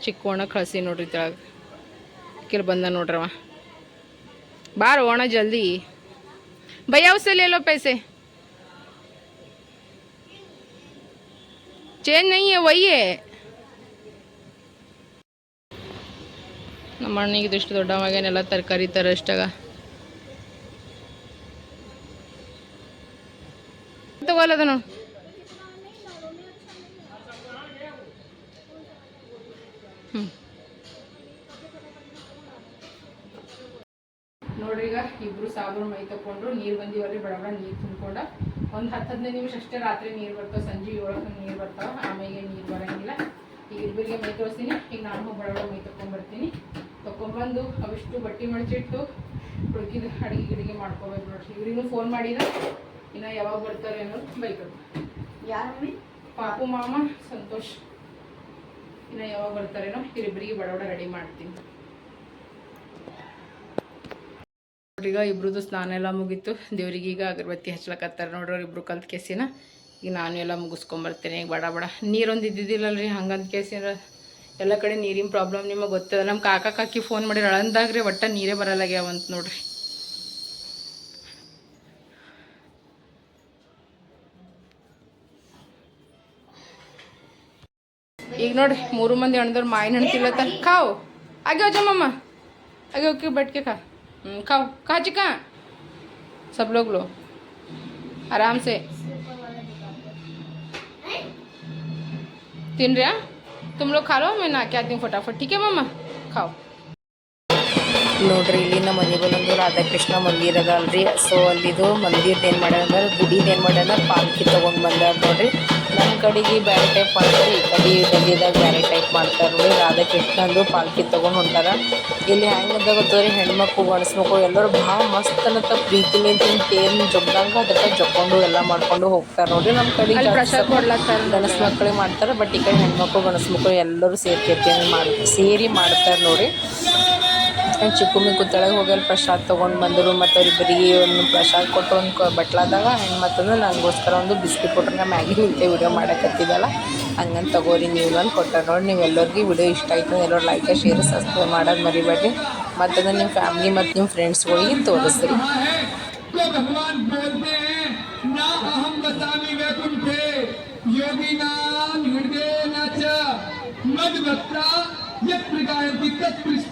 ಚಿಕ್ಕ ಒಣ ಕಳಿಸಿ ನೋಡ್ರಿ ತೆಳಗ ಕಿಲ್ ಬಂದ ನೋಡ್ರವ. ಬಾರ ಒಣ ಜಲ್ದಿ. ಭಯ್ಯಾವಸಲ್ಲಿ ಎಲ್ಲೋ ಪೈಸೆ? ಚೇಂಜ್ ನೈ ವಯ್ಯೆ ನಮ್ಮ ಅಣ್ಣಿಗೆ ಇದಿಷ್ಟು ದೊಡ್ಡವಾಗೇನೆಲ್ಲ ತರಕಾರಿ ತರ ತರಷ್ಟಾಗ. ಅಷ್ಟಾಗ ನೋಡಿ ನೋಡು ನೋಡ್ರಿ ಈಗ ಇಬ್ರು ಸಾಬೂನು ಮೈ ತಕೊಂಡ್ರು, ನೀರು ಬಂದಿವಲ್ರಿ, ಬಡ ಬಡ ನೀರು ತುಂಬ್ಕೊಂಡ. ಒಂದು ಹತ್ತು ಹದಿನೈದು ನಿಮಿಷ ಅಷ್ಟೇ ರಾತ್ರಿ ನೀರು ಬರ್ತಾವೆ, ಸಂಜೆ ಏಳಕ್ಕೆ ನೀರು ಬರ್ತಾವೆ ಆಮೇಲೆ ನೀರು ಬರಂಗಿಲ್ಲ. ಈಗ ಇಬ್ಬರಿಗೆ ಮೈ ತೋರಿಸ್ತೀನಿ, ಈಗ ನಾನು ಬಡ ಬಡ ಮೈ ತಕೊಂಡ್ಬರ್ತೀನಿ. ತಕೊಂಡ್ಬಂದು ಅವಿಷ್ಟು ಬಟ್ಟೆ ಮಡಚಿಟ್ಟು, ಹುಡುಗಿದ ಅಡುಗೆ ಗಿಡಿಗೆ ಮಾಡ್ಕೋಬೇಕು ನೋಡ್ರಿ. ಇವ್ರಿಗೂ ಫೋನ್ ಮಾಡಿದ ಇನ್ನು ಯಾವಾಗ ಬರ್ತಾರೆ ಅನ್ನೋದು ಬೈಕರು ಯಾರು ಮಮ್ಮಿ? ಪಾಪು ಮಾಮ ಸಂತೋಷ್. ಇನ್ನು ಯಾವಾಗ ಬರ್ತಾರೇನೋ ಇವರಿಬ್ಬರಿಗೆ ಬಡ ಬಡ ರೆಡಿ ಮಾಡ್ತೀನಿ. ಈಗ ಇಬ್ರದ್ದು ಸ್ನಾನ ಎಲ್ಲ ಮುಗೀತು. ದೇವ್ರಿಗೆ ಈಗ ಅಗರಬತ್ತಿ ಹಚ್ಲಕತ್ತಾರೆ ನೋಡ್ರಿ ಇಬ್ರು ಕಲ್ತ್ ಕೇಸಿನ. ಈಗ ನಾನು ಎಲ್ಲ ಮುಗಿಸ್ಕೊಂಬರ್ತೇನೆ. ಈಗ ಬಡ ಬಡ. ನೀರೊಂದು ಇದ್ದಿದ್ದಿಲ್ಲಲ್ರಿ ಹಂಗಂತ ಕೇಸಿನ. ಎಲ್ಲ ಕಡೆ ನೀರಿನ ಪ್ರಾಬ್ಲಮ್ ನಿಮಗೆ ಗೊತ್ತದ. ನಮ್ಮ ಕಾಕ ಕಾಕಿ ಫೋನ್ ಮಾಡಿ ರೀ ಒಟ್ಟ ನೀರೇ ಬರಲ್ಲಾಗ್ಯಾವಂತ ನೋಡ್ರಿ. ಈಗ ನೋಡ್ರಿ ಮೂರು ಮಂದಿ ಅಣ್ದವ್ರು ಮಾಯಿನ ಹಣ್ಣು ತಿನ್ಲತ್ತಾರ ಕಾವು ಹಾಗೆ ಜಮ್ಮಮ್ಮ ಹಾಗೆ ಓಕೆ ಬಟ್ಕೆ ಖಾ ಹ್ಞೂ ಕಾವು ಖಾ ಚಿಕ್ಕ सब लोग लो आराम से तीन रहा तुम लोग खा लो मैं ना क्या आती हूँ फटाफट ठीक है मामा खाओ ನೋಡ್ರಿ ಇಲ್ಲಿ ನಮ್ಮ ಮನೆ ಬಂದೊಂದು ರಾಧಾಕೃಷ್ಣ ಮಂದಿರ ಅದ ಅಲ್ರಿ ಸೊ ಅಲ್ಲಿದು ಮಂದಿರ್ದು ಏನು ಮಾಡ್ಯಾರ ಅಂದ್ರೆ ಗುಡಿದು ಏನು ಮಾಡ್ಯಾರ ಪಾಲ್ಕಿ ತೊಗೊಂಡು ಬಂದಾರ ನೋಡ್ರಿ ನಮ್ಮ ಕಡೆಗೆ ಬೇರೆ ಟೈಪ್ ಮಾಡ್ತಾರೆ ಈ ಕಡೆ ಡೆಲ್ಲಿದಾಗ ಬೇರೆ ಟೈಪ್ ಮಾಡ್ತಾರೆ ನೋಡಿ. ರಾಧಾಕೃಷ್ಣಂದು ಪಾಲ್ಕಿ ತೊಗೊಂಡು ಹೊಂಟಾರ. ಇಲ್ಲಿ ಹೆಂಗದ ಗೊತ್ತವ್ರಿ ಹೆಣ್ಮಕ್ಳು ಗಂಡ್ಸ್ಮಕ್ಳು ಎಲ್ಲರೂ ಭಾಳ ಮಸ್ತ್ ಅನ್ನತ್ತ ಪ್ರೀತಿಲಿಂದ ಟೇನ್ ಜೊಗ್ದಂಗ ಅದಕ್ಕೆ ಜೊಕ್ಕೊಂಡು ಎಲ್ಲ ಮಾಡ್ಕೊಂಡು ಹೋಗ್ತಾರೆ ನೋಡ್ರಿ. ನಮ್ಮ ಕಡೆ ಗಂಡಸ್ ಮಕ್ಕಳಿಗೆ ಮಾಡ್ತಾರೆ ಬಟ್ ಈ ಕಡೆ ಹೆಣ್ಮಕ್ಳು ಗಣಸ್ ಮಕ್ಕಳು ಎಲ್ಲರೂ ಸೇರ್ಕೇತಿ ಮಾಡಿ ಸೇರಿ ಮಾಡ್ತಾರೆ ನೋಡಿ ನಾನು ಚಿಕ್ಕು ಮಿಕ್ಕು ತೆಳಗೆ ಹೋಗಿ ಅಲ್ಲಿ ಪ್ರಸಾದ ತೊಗೊಂಡು ಬಂದರು ಮತ್ತು ಅವ್ರಿಬ್ಬರಿಗೆ ಒಂದು ಪ್ರಸಾದ ಕೊಟ್ಟು ಒಂದು ಕ ಬಟ್ಲಾದಾಗ ಹೆಣ್ಣು ಮತ್ತಂದ್ರೆ ನನಗೋಸ್ಕರ ಒಂದು ಬಿಸ್ಕಿಟ್ ಕೊಟ್ಟರು ನಾ ಮ್ಯಾಗಿ ನಿಂತೆ ವಿಡಿಯೋ ಮಾಡಕತ್ತಿದ್ದಲ್ಲ ಹಂಗಂತ ತಗೋರಿ ನೀವು ಅಂತ ಕೊಟ್ಟಾರ ನೋಡಿ ನೀವು ಎಲ್ಲರಿಗೂ ವಿಡಿಯೋ ಇಷ್ಟ ಆಯ್ತು ಎಲ್ಲರೂ ಲೈಕ್ ಶೇರ್ ಸಬ್ಸ್ಕ್ರೈಬ್ ಮಾಡೋದು ಮರಿಬೇಡ್ರಿ ಮತ್ತು ಅದನ್ನು ನಿಮ್ಮ ಫ್ಯಾಮ್ಲಿ ಮತ್ತು ನಿಮ್ಮ ಫ್ರೆಂಡ್ಸ್ಗಳಿಗೆ ತೋರಿಸ್ರಿ तो भगवान बोलते हैं ना अहम बसामी वैकुंठे योगी नाम हृदय न च मद भक्ता यत्र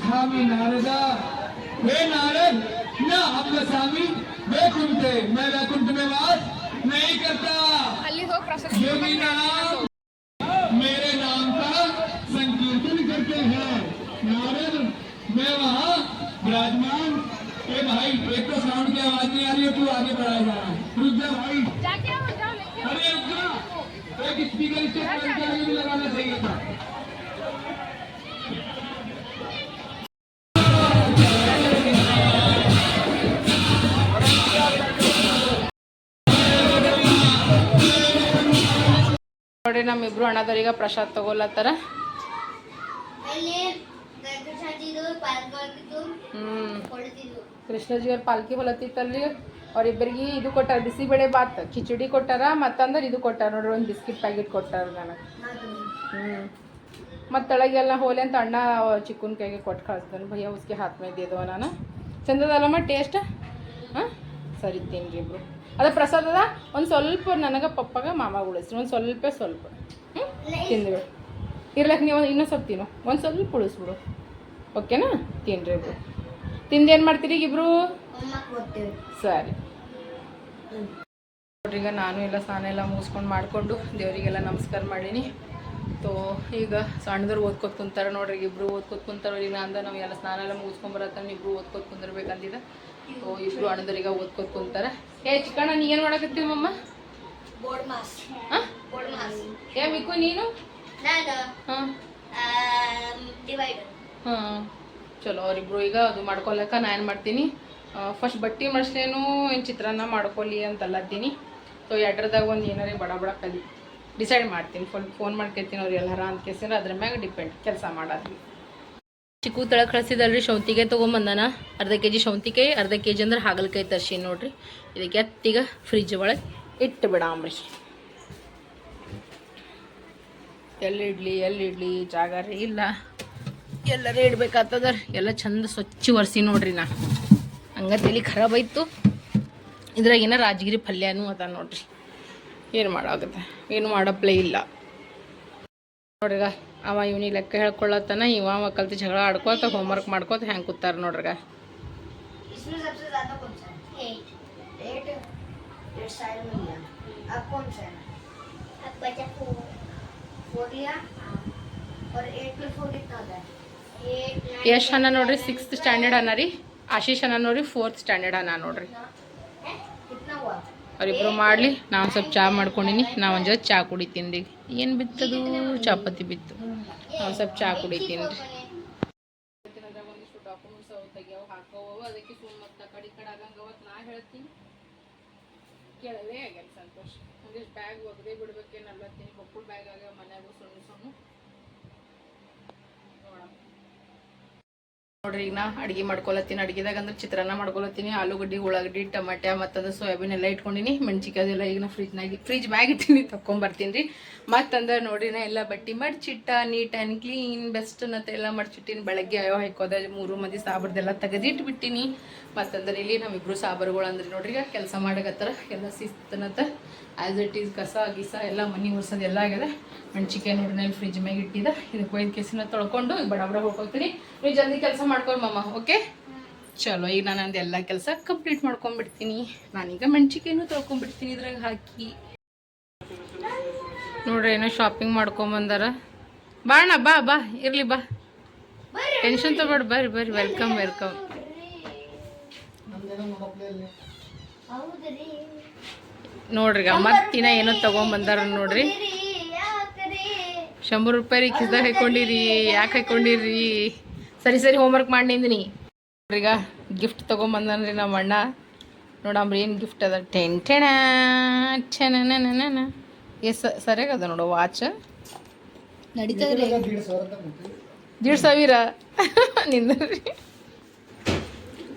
स्वामी नारदा। वे नारद ना हम स्वामी वे कुंते मैं वैकुंठ में वास नहीं करता। ये भी नाम मेरे नाम का संकीर्तन करते हैं। नारद मैं वहाँ विराजमान। ए भाई एक तो साउंड की आवाज़ नहीं आ रही है तू आगे बढ़ा जा। रहा है रुक जा भाई। अरे रुक जा। एक स्पीकर इसे लगाना चाहिए था। ನೋಡ್ರಿ ನಮ್ಮಿಬ್ರು ಅಣ್ಣದವ್ರೀಗ ಪ್ರಸಾದ್ ತಗೋಲತ್ತಾರ. ಹ್ಞೂ ಕೃಷ್ಣಜಿ ಅವ್ರ ಪಾಲ್ಕಿ ಹೊಲತ್ತಿತ್ತಲ್ರಿ ಅವ್ರಿಬ್ಬರಿಗೆ ಇದು ಕೊಟ್ಟಾರ ಬಿಸಿಬೇಳೆ ಬಾತ್ ಕಿಚಡಿ ಕೊಟ್ಟಾರ ಮತ್ತಂದ್ರೆ ಇದು ಕೊಟ್ಟಾರ ನೋಡ್ರಿ ಒಂದು ಬಿಸ್ಕಿಟ್ ಪ್ಯಾಕೆಟ್ ಕೊಟ್ಟಾರ ನನಗೆ. ಹ್ಞೂ ಮತ್ತು ತಳಗೆಲ್ಲ ಹೋಲೆ ಅಂತ ಅಣ್ಣ ಚಿಕ್ಕನ್ ಕೈಗೆ ಕೊಟ್ಟು ಕಳಿಸ್ತಾನೆ ಭಯ್ಯ ಉಸ್ಕಿ ಹಾತ್ ಮೇಲೆ ದೇದವ ನಾನು. ಚಂದದಲ್ಲಮ್ಮ ಟೇಸ್ಟ್? ಹಾಂ? ಸರಿ ತಿನ್ರಿ ಇಬ್ರು. ಅದ ಪ್ರಸಾದ ಅದ? ಒಂದು ಸ್ವಲ್ಪ ನನಗೆ ಪಪ್ಪಾಗ ಮಾಮ ಉಳಿಸ್ರಿ. ಒಂದು ಸ್ವಲ್ಪ ಸ್ವಲ್ಪ. ಹ್ಞೂ ತಿಂದ್ಬಿಡು ಇರ್ಲಕ್ಕ ನೀವು ಇನ್ನೂ ಸ್ವಲ್ಪ ತಿನ್ನು. ಒಂದು ಸ್ವಲ್ಪ ಉಳಿಸ್ಬಿಡು. ಓಕೆನಾ? ತಿನ್ರಿ ಇಬ್ರು ಏನು ಮಾಡ್ತೀರಿ ಈಗ ಇಬ್ರು? ಸರಿ. ನೋಡ್ರಿ ಈಗ ನಾನು ಎಲ್ಲ ಸ್ನಾನ ಎಲ್ಲ ಮುಗಿಸ್ಕೊಂಡು ಮಾಡಿಕೊಂಡು ದೇವರಿಗೆಲ್ಲ ನಮಸ್ಕಾರ ಮಾಡೀನಿ. ತೋ ಈಗ ಸಣ್ಣದವ್ರು ಓದ್ಕೊತ ಕುಂತಾರೆ ನೋಡ್ರಿ ಇಬ್ರು ಓದ್ಕೊತ ಕುಂತಾರೆ ಈಗ ಅಂದ ನಾವು ಎಲ್ಲ ಸ್ನಾನ ಎಲ್ಲ ಮುಗಿಸ್ಕೊಂಬರತ್ತ ಇಬ್ರು ಓದ್ಕೊತ ಕುಂದಿರ್ಬೇಕಂದಿದ್ದ ತೋ ಇಬ್ರು ಅಣ್ಣದವ್ರೀಗ ಓದ್ಕೊತ ಕುಂತಾರ. ಏ ಚಿಕ್ಕಣ್ಣ ನೀ ಏನು ಮಾಡಕತ್ತೀವಿ ಮಮ್ಮ ಬೋರ್ಡ್ ಮಾಸ್ ಹಾಂ? ಬೋರ್ಡ್ ಮಾಸ್ ಏ ಮಿಕ್ಕು ನೀನು? ನಾನು? ಹಾಂ. ಡಿವೈಡರ್ ಹಾಂ ಚಲೋ ಅವರಿಬ್ರು ಈಗ ಅದು ಮಾಡ್ಕೊಳಕ ನಾ ಏನು ಮಾಡ್ತೀನಿ? ಫಸ್ಟ್ ಬಟ್ಟೆ ಮಡ್ಸ್ಲೇನು ಏನು ಚಿತ್ರಾನ್ನ ಮಾಡ್ಕೊಳ್ಳಿ ಅಂತ ಅಲ್ಲತ್ತೀನಿ ಸೊ ಎರಡರದಾಗ ಒಂದು ಏನಾರ ಬಡ ಬಡ ಕಲಿ. ಡಿಸೈಡ್ ಮಾಡ್ತೀನಿ. ಫುಲ್ ಫೋನ್ ಮಾಡ್ಕೊತೀನಿ ಅವ್ರು ಎಲ್ಲಾರ ಅಂತ ಕೇಸಿದ್ರೆ ಅದ್ರ ಮ್ಯಾಗ ಡಿಪೆಂಡ್ ಕೆಲಸ ಮಾಡೋದ್ವಿ. ಚಿಕ್ಕು ತಳ ಕಳಿಸಿದಲ್ರಿ, ಶೌಂತಿಗೆ ತೊಗೊಂಬಂದಾನ. ಅರ್ಧ ಕೆ ಜಿ ಶೌಂತಿಕಾಯಿ ಅರ್ಧ ಕೆ ಜಿ ಅಂದ್ರೆ ಹಾಗಲಕಾಯಿ ತರ್ಸಿ ನೋಡ್ರಿ. ಇದಕ್ಕೆ ಎತ್ತೀಗ ಫ್ರಿಜ್ ಒಳಗೆ ಇಟ್ಟು ಬಿಡಾಂಬ್ರಿ ಎಲ್ಲಿ ಇಡ್ಲಿ ಎಲ್ಲಿ ಇಡ್ಲಿ ಜಾಗ ರೀ ಇಲ್ಲ. ಎಲ್ಲರೂ ಇಡ್ಬೇಕಾಗ್ತದ ಎಲ್ಲ ಚಂದ ಸ್ವಚ್ಛ ಒರೆಸಿ ನೋಡ್ರಿ ನಾ. ಹಂಗ ತಲೆ ಖರಾಬ್ ಆಯ್ತು. ಇದ್ರಾಗ ಏನೋ ರಾಜಗಿರಿ ಪಲ್ಯನೂ ಅದ ನೋಡ್ರಿ. ಏನು ಮಾಡೋಕತ್ತ ಏನು ಮಾಡಪ್ಲೇ ಇಲ್ಲ. ನೋಡ್ರಿಗ. ಅವ ಇವನಿಗೆ ಲೆಕ್ಕ ಹೇಳ್ಕೊಳ್ಳತ್ತನ ಇವ ಅವ ಕಲ್ತು ಜಗಳ ಆಡ್ಕೋತ ಹೋಮ್ವರ್ಕ್ ಮಾಡ್ಕೋತ ಹೆಂಗೆ ಕೂತಾರ ನೋಡ್ರಿಗ. ಯಶ್ ಅನ್ನ ನೋಡ್ರಿ ಸಿಕ್ಸ್ತ್ ಸ್ಟ್ಯಾಂಡರ್ಡ್ ಅನ್ನ ರೀ. ಆಶೀಶ್ ಅನ್ನ ನೋಡ್ರಿ ಫೋರ್ತ್ ಸ್ಟ್ಯಾಂಡರ್ಡ್ ಅನ್ನ ನೋಡ್ರಿ. ಅವರಿಬ್ಬರು ಮಾಡಲಿ, ನಾನು ಸ್ವಲ್ಪ ಚಹಾ ಮಾಡ್ಕೊಂಡಿನಿ ನಾ ಒಂದು ಜೊತೆ ಚಹಾ ಕುಡಿತೀನಿ ಏನು ಬಿತ್ತದು? ಚಪಾತಿ ಬಿತ್ತು. ನಾವು ಸ್ವಲ್ಪ ಚಹಾ ಕುಡಿತೀನಿ ರೀ ಕೇಳಲೇ ಆಗ್ಯಾರ ಸಂತೋಷ. ಒಂದಿಷ್ಟು ಬ್ಯಾಗ್ ಒಗದೇ ಬಿಡ್ಬೇಕೇನಲ್ಲತ್ತೀನಿ ಮಕ್ಕಳು ಬ್ಯಾಗ್ ಆಗ ಮನ್ಯಾಗ ಸುಣ್ಣ ನೋಡ್ರಿ, ಈಗ ನಾ ಅಡಿಗೆ ಮಾಡ್ಕೊಳತ್ತೀನಿ. ಅಡಿಗೆದಾಗ ಅಂದ್ರೆ ಚಿತ್ರಾನ್ನ ಮಾಡ್ಕೊಳತ್ತೀನಿ, ಆಲೂಗಡ್ಡಿ, ಉಳ್ಳಾಗಡ್ಡಿ, ಟಮಾಟ್ಯ, ಮತ್ತದ ಸೋಯಾಬೀನ್ ಎಲ್ಲ ಇಟ್ಕೊಂಡಿನಿ. ಮೆಣಸಿಕಾಯಿ ಎಲ್ಲ ಈಗ ನಾ ಫ್ರಿಜ್ನಾಗಿ ಫ್ರಿಜ್ ಮ್ಯಾಗ ಇಟ್ಟಿನಿ ತಕೊಂಬರ್ತೀನಿ ರೀ. ಮತ್ತಂದ್ರೆ ನೋಡಿನ ಎಲ್ಲ ಬಟ್ಟಿ ಮಡ್ಚಿಟ್ಟ ನೀಟ್ ಆ್ಯಂಡ್ ಕ್ಲೀನ್ ಬೆಸ್ಟ್ ಅನ್ನತ್ತೆ ಎಲ್ಲ ಮಡ್ಚಿಟ್ಟಿನಿ. ಬೆಳಗ್ಗೆ ಅಯ್ಯೋ ಹಾಕೋದ ಮೂರು ಮಂದಿ ಸಾಬರ್ದೆಲ್ಲ ತೆಗೆದಿಟ್ಬಿಟ್ಟಿನಿ. ಮತ್ತಂದ್ರೆ ಇಲ್ಲಿ ನಮ್ಮಿಬ್ರು ಸಾಬರುಗಳು ಅಂದ್ರೆ ನೋಡ್ರಿ ಈಗ ಕೆಲಸ ಮಾಡಕತ್ತಾರ. ಎಲ್ಲ ಸಿಸ್ತನತ್ತ ಆ್ಯಸ್ ಇಟ್ ಈಸ್ ಕಸ, ಗಿಸ ಎಲ್ಲ ಮನೆ ಒರ್ಸೋದು ಎಲ್ಲ ಆಗ್ಯದ. ಮಣ್ಚಿಕೆ ನೋಡ್ರಿ ಇಲ್ಲಿ ಫ್ರಿಜ್ ಮ್ಯಾಗ ಇಟ್ಟಿದ್ದ ಇದಕ್ಕೆ ಒಯ್ದು ಕೆಸಿನ ತೊಳ್ಕೊಂಡು ಬಡ ಬಡ ಹೋಗ್ಕೊತೀನಿ ನೀವು ಜಲ್ದಿ ಕೆಲಸ ಮಾಡ್ಕೊಳ್ ಮಮ್ಮ ಓಕೆ ಚಲೋ, ಈಗ ನಾನು ಅಂದು ಎಲ್ಲ ಕೆಲಸ ಕಂಪ್ಲೀಟ್ ಮಾಡ್ಕೊಂಡ್ಬಿಡ್ತೀನಿ ನಾನೀಗ ಮಣ್ಚಿಕೆನೂ ತೊಳ್ಕೊಂಡ್ಬಿಡ್ತೀನಿ ಇದ್ರಾಗ ಹಾಕಿ. ನೋಡ್ರಿ ಏನೋ ಶಾಪಿಂಗ್ ಮಾಡ್ಕೊಂಬಂದಾರ ಬಾ ಅಣ್ಣ ಬಾ ಬಾ ಇರ್ಲಿ ಬಾ. ಟೆನ್ಷನ್ ತಗೋಬೇಡ ಬರ್ರಿ ಬರ್ರಿ ವೆಲ್ಕಮ್ ವೆಲ್ಕಮ್ ನೋಡ್ರಿ ಮತ್ತಿನ ಏನೋ ತಗೊಂಬಂದಾರ ನೋಡ್ರಿ. ಶಂಬರ್ ರೂಪಾಯಿ ರೀ ಕಿಸ್ದಾಗ ಹಾಕೊಂಡಿರಿ ಯಾಕೆ ಹಾಕೊಂಡಿರಿ? ಸರಿ ಸರಿ ಹೋಮ್ವರ್ಕ್ ಮಾಡಿಂದಿನಿ ಈಗ ಗಿಫ್ಟ್ ತಗೊಂಬಂದ್ರಿ ನಮ್ಮ ಅಣ್ಣ ನೋಡಂಬ್ರಿ ಏನು ಗಿಫ್ಟ್ ಅದ? ಟೆನ್ ಟೆಣ ಟೆನ ಎಸ್ ಸರಿಯಾಗದ ನೋಡು ವಾಚ್ ನಡೀತದ್ರಿ ದೀಡ್ ಸಾವಿರ. ನಿಂದ್ರಿ.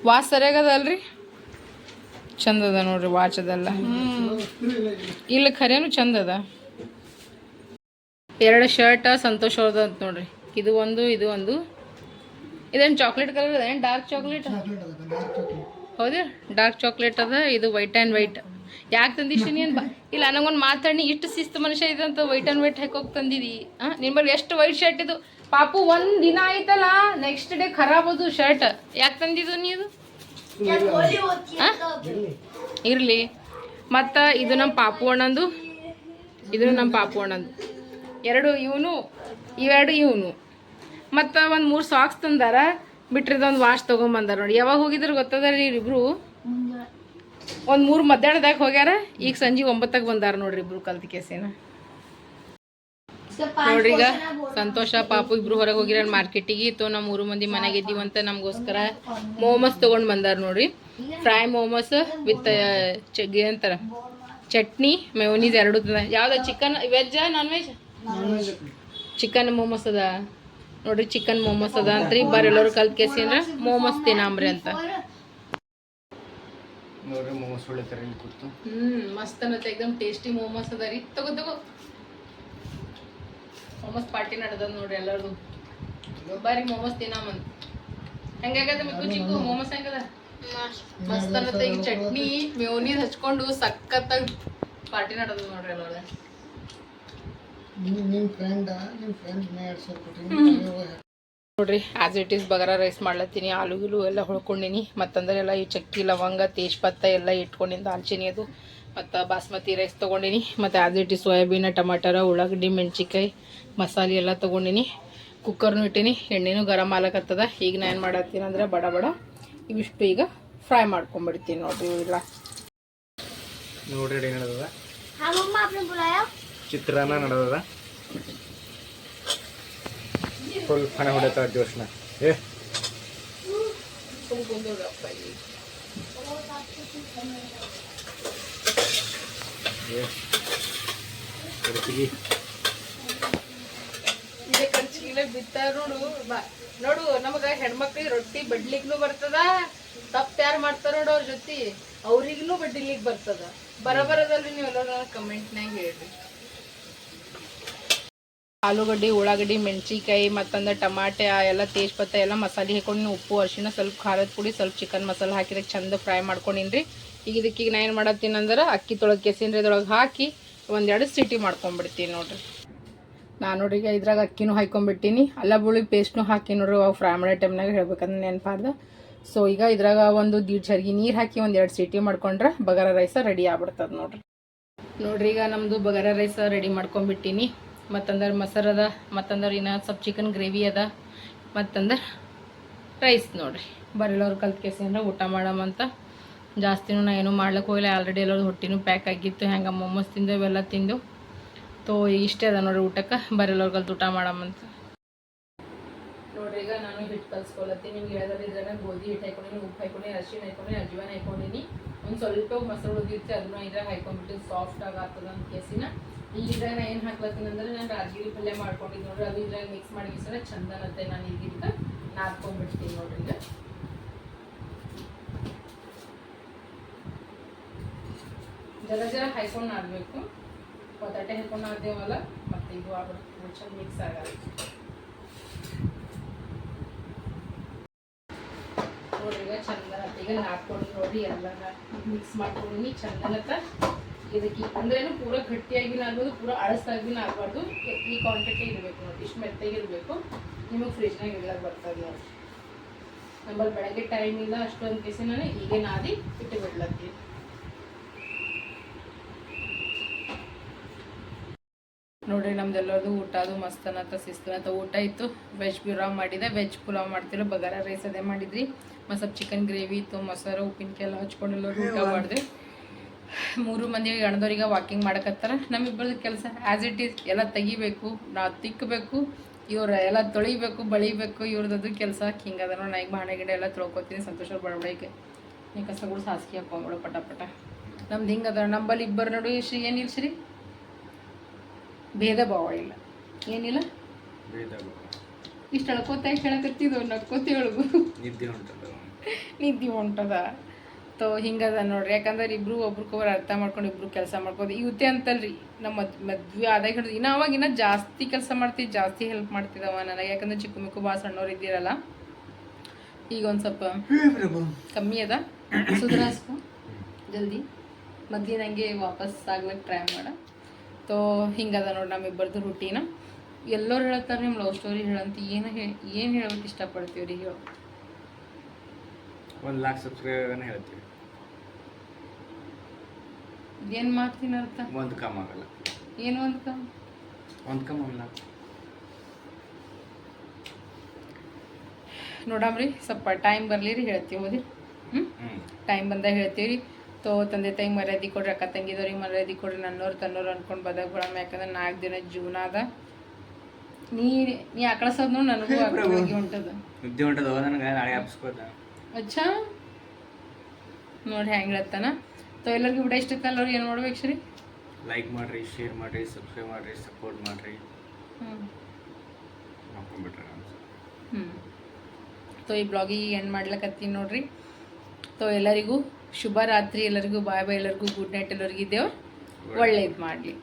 ವಾಚ್ ಸರಿಯಾಗದ ಅಲ್ರಿ? ಚಂದ ಅದ ನೋಡ್ರಿ ವಾಚ್ ಅದೆಲ್ಲ. ಇಲ್ಲ ಖರೇನು ಚಂದ ಅದ ಎರಡು ಶರ್ಟ್ ಸಂತೋಷ ಅವ್ರದ್ದು ಅಂತ ನೋಡ್ರಿ. ಇದು ಒಂದು ಇದು ಒಂದು. ಇದೇನು ಚಾಕ್ಲೇಟ್ ಕಲರ್ ಅದ? ಏನು ಡಾರ್ಕ್ ಚಾಕ್ಲೇಟ್ ಹೌದಾ ಡಾರ್ಕ್ ಚಾಕ್ಲೇಟ್ ಅದ ಇದು ವೈಟ್ ಆ್ಯಂಡ್ ವೈಟ್ ಯಾಕೆ ತಂದಿಷ್ಟು ನೀನು ಬಾ. ಇಲ್ಲ, ನಂಗೊಂದು ಮಾತಾಡಿ ಇಷ್ಟು ಶಿಸ್ತು ಮನುಷ್ಯ ಇದಂತ ವೈಟ್ ಆ್ಯಂಡ್ ವೈಟ್ ಹಾಕೋಗಿ ತಂದಿದಿ. ಹಾಂ ನಿಮ್ಮಲ್ಲಿ ಎಷ್ಟು ವೈಟ್ ಶರ್ಟ್ ಇದು? ಪಾಪು, ಒಂದು ದಿನ ಆಯ್ತಲ್ಲ ನೆಕ್ಸ್ಟ್ ಡೇ ಖರಾಬದು ಶರ್ಟ್ ಯಾಕೆ ತಂದಿದ್ದು ನೀವು ಇರಲಿ. ಮತ್ತು ಇದು ನಮ್ಮ ಪಾಪು ಅಣ್ಣಂದು. ಇದು ನಮ್ಮ ಪಾಪು ಅಣ್ಣಂದು. ಎರಡು ಇವನು, ಇವೆರಡು ಇವನು. ಮತ್ತು ಒಂದು ಮೂರು ಸಾಕ್ಸ್ ತಂದಾರ. ಬಿಟ್ರಿದ ಒಂದು ವಾಶ್ ತೊಗೊಂಬಂದಾರ ನೋಡಿ. ಯಾವಾಗ ಹೋಗಿದ್ರು ಗೊತ್ತದ ರೀ ಇಬ್ರು? ಒಂದು ಮೂರು ಮಧ್ಯಾಹ್ನದಾಗ ಹೋಗ್ಯಾರ, ಈಗ ಸಂಜೆ ಒಂಬತ್ತಾಗ ಬಂದಾರ ನೋಡ್ರಿ ಇಬ್ರು ಕಲ್ತ ಕೇಸಿನ. ನೋಡ್ರಿ ಈಗ ಸಂತೋಷ, ಪಾಪು ಇಬ್ರು ಹೊರಗೆ ಹೋಗಿರ ಮಾರ್ಕೆಟಿಗೆ ತೋ ನಮ್ಮ ಮೂರು ಮಂದಿ ಮನೆಗೆ ಇದ್ದೀವಂತ ನಮಗೋಸ್ಕರ ಮೋಮೋಸ್ ತೊಗೊಂಡು ಬಂದಾರ ನೋಡ್ರಿ. ಫ್ರೈ ಮೋಮೋಸ್ ವಿತ್ ಚಗ್ಗಿ ಅಂತಾರ, ಚಟ್ನಿ ಮೆವನೀಸ್ ಎರಡು ಯಾವ್ದು chicken veg non veg chicken momos ಅದ. ನೋಡ್ರಿ ಚಿಕನ್ ಮೋಮೋಸ್ ಅದ ಅಂತ್ರಿ ಬರ್ರಿ ಎಲ್ಲರೂ ಕಲ್ತ್ ಕೇಸಿ ಅಂದ್ರೆ ಮೋಮೋಸ್ ತಿನ್ನಾಮ್ರಿ ಅಂತ. ನೋಡ್ರಿ ಮೋಮೋಸ್ ಹೊಳಿತಾರೆ ಇಲ್ಲಿ ಕೂತು ಹ್ಮ್ ಮಸ್ತ್ ಅನ್ನತ್ತೆ ಎಕ್ದಮ್ ಟೇಸ್ಟಿ ಮೋಮೋಸ್ ಅದ ರೀ. ತಗೋ ತಗೋ. ಮೋಮೋಸ್ ಪಾರ್ಟಿ ನಡೆದ ನೋಡ್ರಿ ಎಲ್ಲರದು. ಬರ್ರಿ ಮೋಮೋಸ್ ತಿನ್ನಾಮಂತ ಹೆಂಗಾಗದ ಮಿಕ್ಕು ಚಿಕ್ಕು ಮೋಮೋಸ್ ಹೆಂಗದ? ಮಸ್ತ್ ಅನ್ನತ್ತೆ ಈಗ ಚಟ್ನಿ ಮೆಯೋನೀಸ್ ಹಚ್ಕೊಂಡು ಸಖತ್ತಾಗಿ ಪಾರ್ಟಿ ನಡೆದ ನೋಡ್ರಿ ಎಲ್ಲರ ನೋಡ್ರಿ as it is bagara rice ಮಾಡ್ಲತ್ತೀನಿ ಆಲೂಗಿಲು ಎಲ್ಲ ಹೊಳ್ಕೊಂಡಿನಿ ಮತ್ತಂದ್ರೆ ಎಲ್ಲ ಈ ಚಕ್ಕಿ ಲವಂಗ ತೇಜ್ ಪತ್ತ ಎಲ್ಲ ಇಟ್ಕೊಂಡಿಂದ ದಾಲ್ಚಿನಿ ಅದು ಮತ್ತು ಬಾಸ್ಮತಿ ರೈಸ್ ತೊಗೊಂಡಿನಿ ಮತ್ತು ಆಸ್ ಇಟ್ ಈಸ್ ಸೋಯಾಬೀನ್ ಟಮಾಟರ ಉಳ್ಳಾಗಡ್ಡಿ ಮೆಣ್ಸಿಕಾಯಿ ಮಸಾಲೆ ಎಲ್ಲ ತೊಗೊಂಡಿನಿ ಕುಕ್ಕರ್ನು ಇಟ್ಟಿನಿ ಎಣ್ಣೆನೂ ಗರಂ ಆಲಕತ್ತದ ಈಗ ನಾ ಏನು ಮಾಡತ್ತೀನಿ ಅಂದ್ರೆ ಬಡ ಬಡ ಇವಿಷ್ಟು ಈಗ ಫ್ರೈ ಮಾಡ್ಕೊಂಡ್ಬಿಡ್ತೀನಿ ನೋಡ್ರಿ ಇಲ್ಲ ನೋಡ್ರಿ ಚಿತ್ರಾನ್ನ ನಡೆದದ? ಫುಲ್ ಫಣ ಹೊಡೆತಾವ ಜೋಶ್ನ. ಏ. ಬಿತ್ತಾರ ನೋಡು. ನೋಡು, ನಮಗ ಹೆಣ್ಮಕ್ಳಿಗೆ ರೊಟ್ಟಿ ಬಡ್ಲಿಕ್ನು ಬರ್ತದ, ತಪ್ಪ ಯಾರು ಮಾಡ್ತಾರ ನೋಡು ಅವ್ರ ಜೊತೆ. ಅವ್ರಿಗ್ನು ಬಡ್ಲಿಕ್ ಬರ್ತದ. ಬರಬರದಲ್ರಿ ನೀವೆಲ್ಲ ಕಮೆಂಟ್ನಾಗ ಹೇಳ್ರಿ. ಆಲೂಗಡ್ಡೆ, ಉಳ್ಳಾಗಡ್ಡಿ ಮೆಣಸಿಕಾಯಿ ಮತ್ತಂದ್ರೆ ಟಮಾಟೆ ಎಲ್ಲ ತೇಜ್ ತೇಜ್ಪತ್ತ ಎಲ್ಲ ಮಸಾಲೆ ಹಾಕೊಂಡು ಉಪ್ಪು ಅರ್ಶಿನ ಸ್ವಲ್ಪ ಖಾರದ ಪುಡಿ, ಸ್ವಲ್ಪ ಚಿಕನ್ ಮಸಾಲೆ ಹಾಕಿದ್ರೆ ಚಂದ ಫ್ರೈ ಮಾಡ್ಕೊಂಡಿನ್ರಿ. ಈಗ ಇದಕ್ಕೀಗ ನಾ ಏನು ಮಾಡತ್ತೀನಿ ಅಂದ್ರೆ ಅಕ್ಕಿ ತೊಳಗೆ ಕೆಸಿನ್ರಿ ಅದ್ರೊಳಗೆ ಹಾಕಿ ಒಂದೆರಡು ಸಿಟಿ ಮಾಡ್ಕೊಂಡ್ಬಿಡ್ತೀನಿ ನೋಡ್ರಿ. ನಾನು ನೋಡ್ರಿ ಈಗ ಇದ್ರಾಗ ಅಕ್ಕಿನೂ ಹಾಕೊಂಡ್ಬಿಟ್ಟಿನಿ ಅಲ್ಲ ಬುಳಿ ಪೇಸ್ಟ್ನು ಹಾಕಿ ನೋಡ್ರಿ ಅವು ಫ್ರೈ ಮಾಡೋ ಟೈಮ್ನಾಗ ಹೇಳ್ಬೇಕಂದ್ರೆ ನೆನಪಾರ್ದ ಸೊ ಈಗ ಇದ್ರಾಗ ಒಂದು ದೀಡ್ ಜರ್ಗಿ ನೀರು ಹಾಕಿ ಒಂದು ಎರಡು ಸಿಟಿ ಮಾಡ್ಕೊಂಡ್ರೆ ಬಗಾರ ರೈಸ ರೆಡಿ ಆಗ್ಬಿಡ್ತದೆ ನೋಡ್ರಿ. ನೋಡ್ರಿ ಈಗ ನಮ್ಮದು ಬಗಾರ ರೈಸ ರೆಡಿ ಮಾಡ್ಕೊಂಡ್ಬಿಟ್ಟಿನಿ ಮತ್ತಂದ್ರೆ ಮೊಸರು ಅದ, ಮತ್ತಂದ್ರೆ ಇನ್ನು ಸ್ವಲ್ಪ ಚಿಕನ್ ಗ್ರೇವಿ ಅದ, ಮತ್ತಂದ್ರೆ ರೈಸ್ ನೋಡಿರಿ. ಬರೆಲ್ಲವ್ರು ಕಲ್ತು ಕೇಸಿ ಅಂದ್ರೆ ಊಟ ಮಾಡಮಂತ ಜಾಸ್ತಿನೂ ನಾ ಏನೂ ಮಾಡ್ಲಿಕ್ಕೆ ಹೋಗಿಲ್ಲ ಆಲ್ರೆಡಿ ಎಲ್ಲರೂ ಹೊಟ್ಟಿನೂ ಪ್ಯಾಕ್ ಆಗಿತ್ತು, ಹೆಂಗೆ ಮೊಮೋಸ್ ತಿಂದು ಇವೆಲ್ಲ ತಿಂದು. ತೋ, ಇಷ್ಟೇ ಅದ ನೋಡಿರಿ ಊಟಕ್ಕೆ ಬರೆಲ್ಲವ್ರು ಕಲ್ತು ಊಟ ಮಾಡಮಂತ ನೋಡ್ರಿ, ಈಗ ನಾನು ಹಿಟ್ಟು ಕಲ್ಸ್ಕೊಳತ್ತೀನಿ. ನಿಮ್ಗೆ ಹೇಳಿದ್ರೆ ಗೋಧಿ ಹಿಟ್ಟು ಹಾಕೊಂಡಿನಿ ಉಪ್ಪು ಹಾಕೊಂಡಿನಿ ಅರಿಶಿನ ಹಾಕೊಂಡಿನಿ ಅಜ್ವಾನ ಹಾಕೊಂಡಿನಿ ಒಂದು ಸ್ವಲ್ಪ ಮೊಸರು ಉಳಿದಿರುತ್ತೆ ಅದನ್ನ ಇದ್ರಾಗ ಹಾಕೊಂಡ್ಬಿಟ್ಟು ಸಾಫ್ಟ್ ಆಗಿ ಆಗ್ತದ ಅಂತ ಕೇಸಿನ. ಇದ್ರಾಗ ನಾ ಏನು ಹಾಕ್ಲತ್ತೀನಿ ಅಂದ್ರೆ ನಾನು ರಾಜಗಿರಿ ಪಲ್ಯ ಮಾಡ್ಕೊಂಡಿದ್ದು ನೋಡ್ರಿ, ಅದು ಇದ್ರಾಗ ಮಿಕ್ಸ್ ಮಾಡಿ ಬಿಸಿದ್ರೆ ಚಂದ ಅನ್ನತ್ತೆ ನಾನು ಇದಕ್ಕೆ ನಾದ್ಕೊಂಡ್ಬಿಡ್ತೀನಿ ನೋಡ್ರಿ ಈಗ. ಜರ ಜರ ಹಾಯ್ಕೊಂಡು ನಾದಬೇಕು. ಬಟಾಟೆ ಹಾಕೊಂಡು ನಾದೇವಲ್ಲ ಮತ್ತೆ ಇದು ಆಗ್ಬಿಡ್ತು ಚಂದ ಮಿಕ್ಸ್ ಆಗಲ್ಲ. ನೋಡ್ರಿ ಈಗ ಚಂದ ಈಗ ನಾದ್ಕೊಂಡು ನೋಡಿ ಎಲ್ಲ ಮಿಕ್ಸ್ ಮಾಡ್ಕೊಂಡು ಚಂದನತ್ತ ಇದಕ್ಕೆ ಅಂದ್ರೇನು ಪೂರ ಗಟ್ಟಿಯಾಗಿ ಆಗ್ಬೋದು ಪೂರ ಅಳಸಾಗಿ ಆಗ್ಬಾರ್ದು. ಈ ಕ್ವಾಂಟಿಟಿ ಇರಬೇಕು ನೋಡಿ, ಇಷ್ಟು ಮೆತ್ತಗಿರಬೇಕು ನಿಮಗೆ ಫ್ರಿಜ್ನಾಗ ಇಡ್ಲಾಕ ಬರ್ತದೆ ನೋಡಿ ನಮ್ಮಲ್ಲಿ ಬೆಳಗ್ಗೆ ಟೈಮ್ ಇಲ್ಲ, ಅಷ್ಟೊಂದು ಕೇಸಿ ನಾನು ಹೀಗೆ ನಾದಿ ಇಟ್ಟು ಬಿಡ್ಲತ್ತೀನಿ ನೋಡ್ರಿ ನಮ್ದೆಲ್ಲರದು ಊಟ ಅದು ಮಸ್ತ್ ಅನ್ನತ್ತ ಶಿಸ್ತನತ್ತ ಊಟ ಇತ್ತು. ವೆಜ್ ಪುಲಾವ್ ಮಾಡಿದೆ. ವೆಜ್ ಪುಲಾವ್ ಮಾಡ್ತಿರೋ ಬಗಾರ ರೈಸ್ ಅದೇ ಮಾಡಿದ್ರಿ. ಮತ್ತು ಸ್ವಲ್ಪ ಚಿಕನ್ ಗ್ರೇವಿ ಇತ್ತು, ಮೊಸರು ಉಪ್ಪಿನಕಾಯಿ ಎಲ್ಲ ಹಚ್ಕೊಂಡು ಎಲ್ಲರೂ ಊಟ ಮಾಡಿದೆ. ಮೂರು ಮಂದಿ ಗಣದವ್ರಿಗೆ ವಾಕಿಂಗ್ ಮಾಡಕತ್ತಾರ. ನಮ್ಮಿಬ್ಬರದ ಕೆಲಸ ಆ್ಯಸ್ ಇಟ್ ಈಸ್ ಎಲ್ಲ ತೆಗಿಬೇಕು ನಾವು ತಿಕ್ಕಬೇಕು ಇವ್ರ ಎಲ್ಲ ತೊಳಿಬೇಕು ಬಳಿಬೇಕು ಇವ್ರದ್ದು ಕೆಲಸ. ಹಿಂಗೆ ನೋಡಿ ನಾ ಈಗ ಬಾಣೆ ಗಿಡ ಎಲ್ಲ ತೊಳ್ಕೊತೀನಿ ಸಂತೋಷ ಬಡಬಡಿಗೆ ನೀ ಕಸಗಳು ಸಾಸಿಗೆ ಹಾಕೊಂಬಿಡು ಪಟ ಪಟ. ನಮ್ದು ಹಿಂಗೆ ಅದ ನಂಬಲ್ಲಿ ಇಬ್ಬರು ನಡು ಶ್ರೀ ಏನಿಲ್ಲ ಶ್ರೀ? ಭೇದ ಭಾವ ಇಲ್ಲ. ಏನಿಲ್ಲ? ಇಷ್ಟು ಅಳ್ಕೋತಾಯಿ ಇಷ್ಟು ಹೇಳಕತ್ತಿದ್ದು ನಕ್ಕೋತಿ ಒಳಗು ನಿದ್ದೆ ಹೊಂಟದ. ನಿದ್ದೆ ಹೊಂಟದ. ತೋ ಹಿಂಗದ ನೋಡ್ರಿ. ಯಾಕಂದ್ರೆ ಇಬ್ರು ಒಬ್ರಿಗೊಬ್ರು ಅರ್ಥ ಮಾಡ್ಕೊಂಡು ಇಬ್ರು ಕೆಲಸ ಮಾಡ್ಕೋದು ಇವತ್ತೆ ಅಂತಲ್ರಿ ನಮ್ಮ ಮದ್, ಮದ್ವೆ ಆದಾಗ ಹಿಡಿದು ಇನ್ನು ಅವಾಗ ಇನ್ನೂ ಜಾಸ್ತಿ ಕೆಲಸ ಮಾಡ್ತೀವಿ ಜಾಸ್ತಿ ಹೆಲ್ಪ್ ಮಾಡ್ತಿದ್ದವ ನನಗೆ. ಯಾಕಂದ್ರೆ ಚಿಕ್ಕ ಮಿಕ್ಕು ಭಾಳ ಸಣ್ಣವ್ರು ಇದ್ದೀರಲ್ಲ. ಈಗ ಒಂದು ಸ್ವಲ್ಪ ಕಮ್ಮಿ ಅದ. ಸುಧಾರಿಸ್ಕೊ ಜಲ್ದಿ? ಮದ್ಲಿ ನನಗೆ ವಾಪಸ್ ಆಗ್ಲಿಕ್ಕೆ ಟ್ರೈ ಮಾಡ. ತೋ, ಹಿಂಗದ ನೋಡಿ ನಮ್ಮಿಬ್ಬರದು ರುಟೀನ ಎಲ್ಲರೂ ಹೇಳ್ತಾರೆ ನಿಮ್ಮ ಲವ್ ಸ್ಟೋರಿ ಹೇಳಂತ. ಏನು ಹೇಳಿ ಏನು ಹೇಳೋಕೆ ಇಷ್ಟಪಡ್ತೀವಿ ರೀ ಹೇಳು. ಒಂದು ಲಾಕ್ ಸಬ್ಸ್ಕ್ರೈಬರ್ ಹೇಳ್ತೀವಿ. ಏನು ಮಾಡ್ತೀನಿ ಅರ್ಥ ಒಂದು ಕಮ್ ಆಗಲ್ಲ. ಏನು ಒಂದು ಕಮ್? ಒಂದು ಲಾಕ್ ನೋಡಮ್ರಿ ಸ್ವಲ್ಪ ಟೈಮ್ ಬರಲಿ ರೀ ಹೇಳ್ತೀವಿ ಹೋದಿ ಹ್ಞೂ ಟೈಮ್ ಬಂದಾಗ ಹೇಳ್ತೀವಿ ರೀ ತೋ ತಂದೆ ತಾಯಿ ಮರ್ಯಾದೆ ಕೊಡ್ರಿ ಅಕ್ಕ ತಂಗಿದವ್ರಿಗೆ ಮರ್ಯಾದೆ ಕೊಡ್ರಿ ನನ್ನೋರು ತನ್ನೋರು ಅನ್ಕೊಂಡು ಬದಾಗ ಬಿಡಮ್ಮ ಯಾಕಂದ್ರೆ ನಾಲ್ಕು ದಿನ ಜೀವನ ಅದ. ನೀ ನೀ ಆಕಳಸೋದು ನೋಡಿ ನನಗೂ ಆಕಳಿಗೆ ಹೊಂಟದ ನಿದ್ದೆ ಹೊಂಟದ ನನಗೆ ನಾಳೆ ಹಾಪಿಸ್ಕೋದ ಅಚ್ಚಾ. ನೋಡಿ ಹೆಂಗೆ ಹೇಳ್ತಾನ. ತೋ ಎಲ್ಲರಿಗೂ ವಿಡಿಯೋ ಇಷ್ಟ ಅವ್ರಿಗೆ ಏನು ಮಾಡ್ಬೇಕು ಸರಿ ಲೈಕ್ ಮಾಡಿರಿ ಶೇರ್ ಮಾಡಿರಿ ಸಬ್ಸ್ಕ್ರೈಬ್ ಮಾಡಿರಿ ಸಪೋರ್ಟ್ ಮಾಡಿರಿ. ಹ್ಞೂ ಹ್ಞೂ ತೋ ಈ ಬ್ಲಾಗಿಗೆ ಎಂಡ್ ಮಾಡ್ಲಕತ್ತೀನಿ ನೋಡ್ರಿ. ತೋ ಎಲ್ಲರಿಗೂ ಶುಭ ರಾತ್ರಿ ಎಲ್ಲರಿಗೂ ಬಾಯ್ ಬಾಯ್ ಎಲ್ಲರಿಗೂ ಗುಡ್ ನೈಟ್ ಎಲ್ಲರಿಗೂ ದೇವ್ರು ಒಳ್ಳೇದು ಮಾಡಲಿ.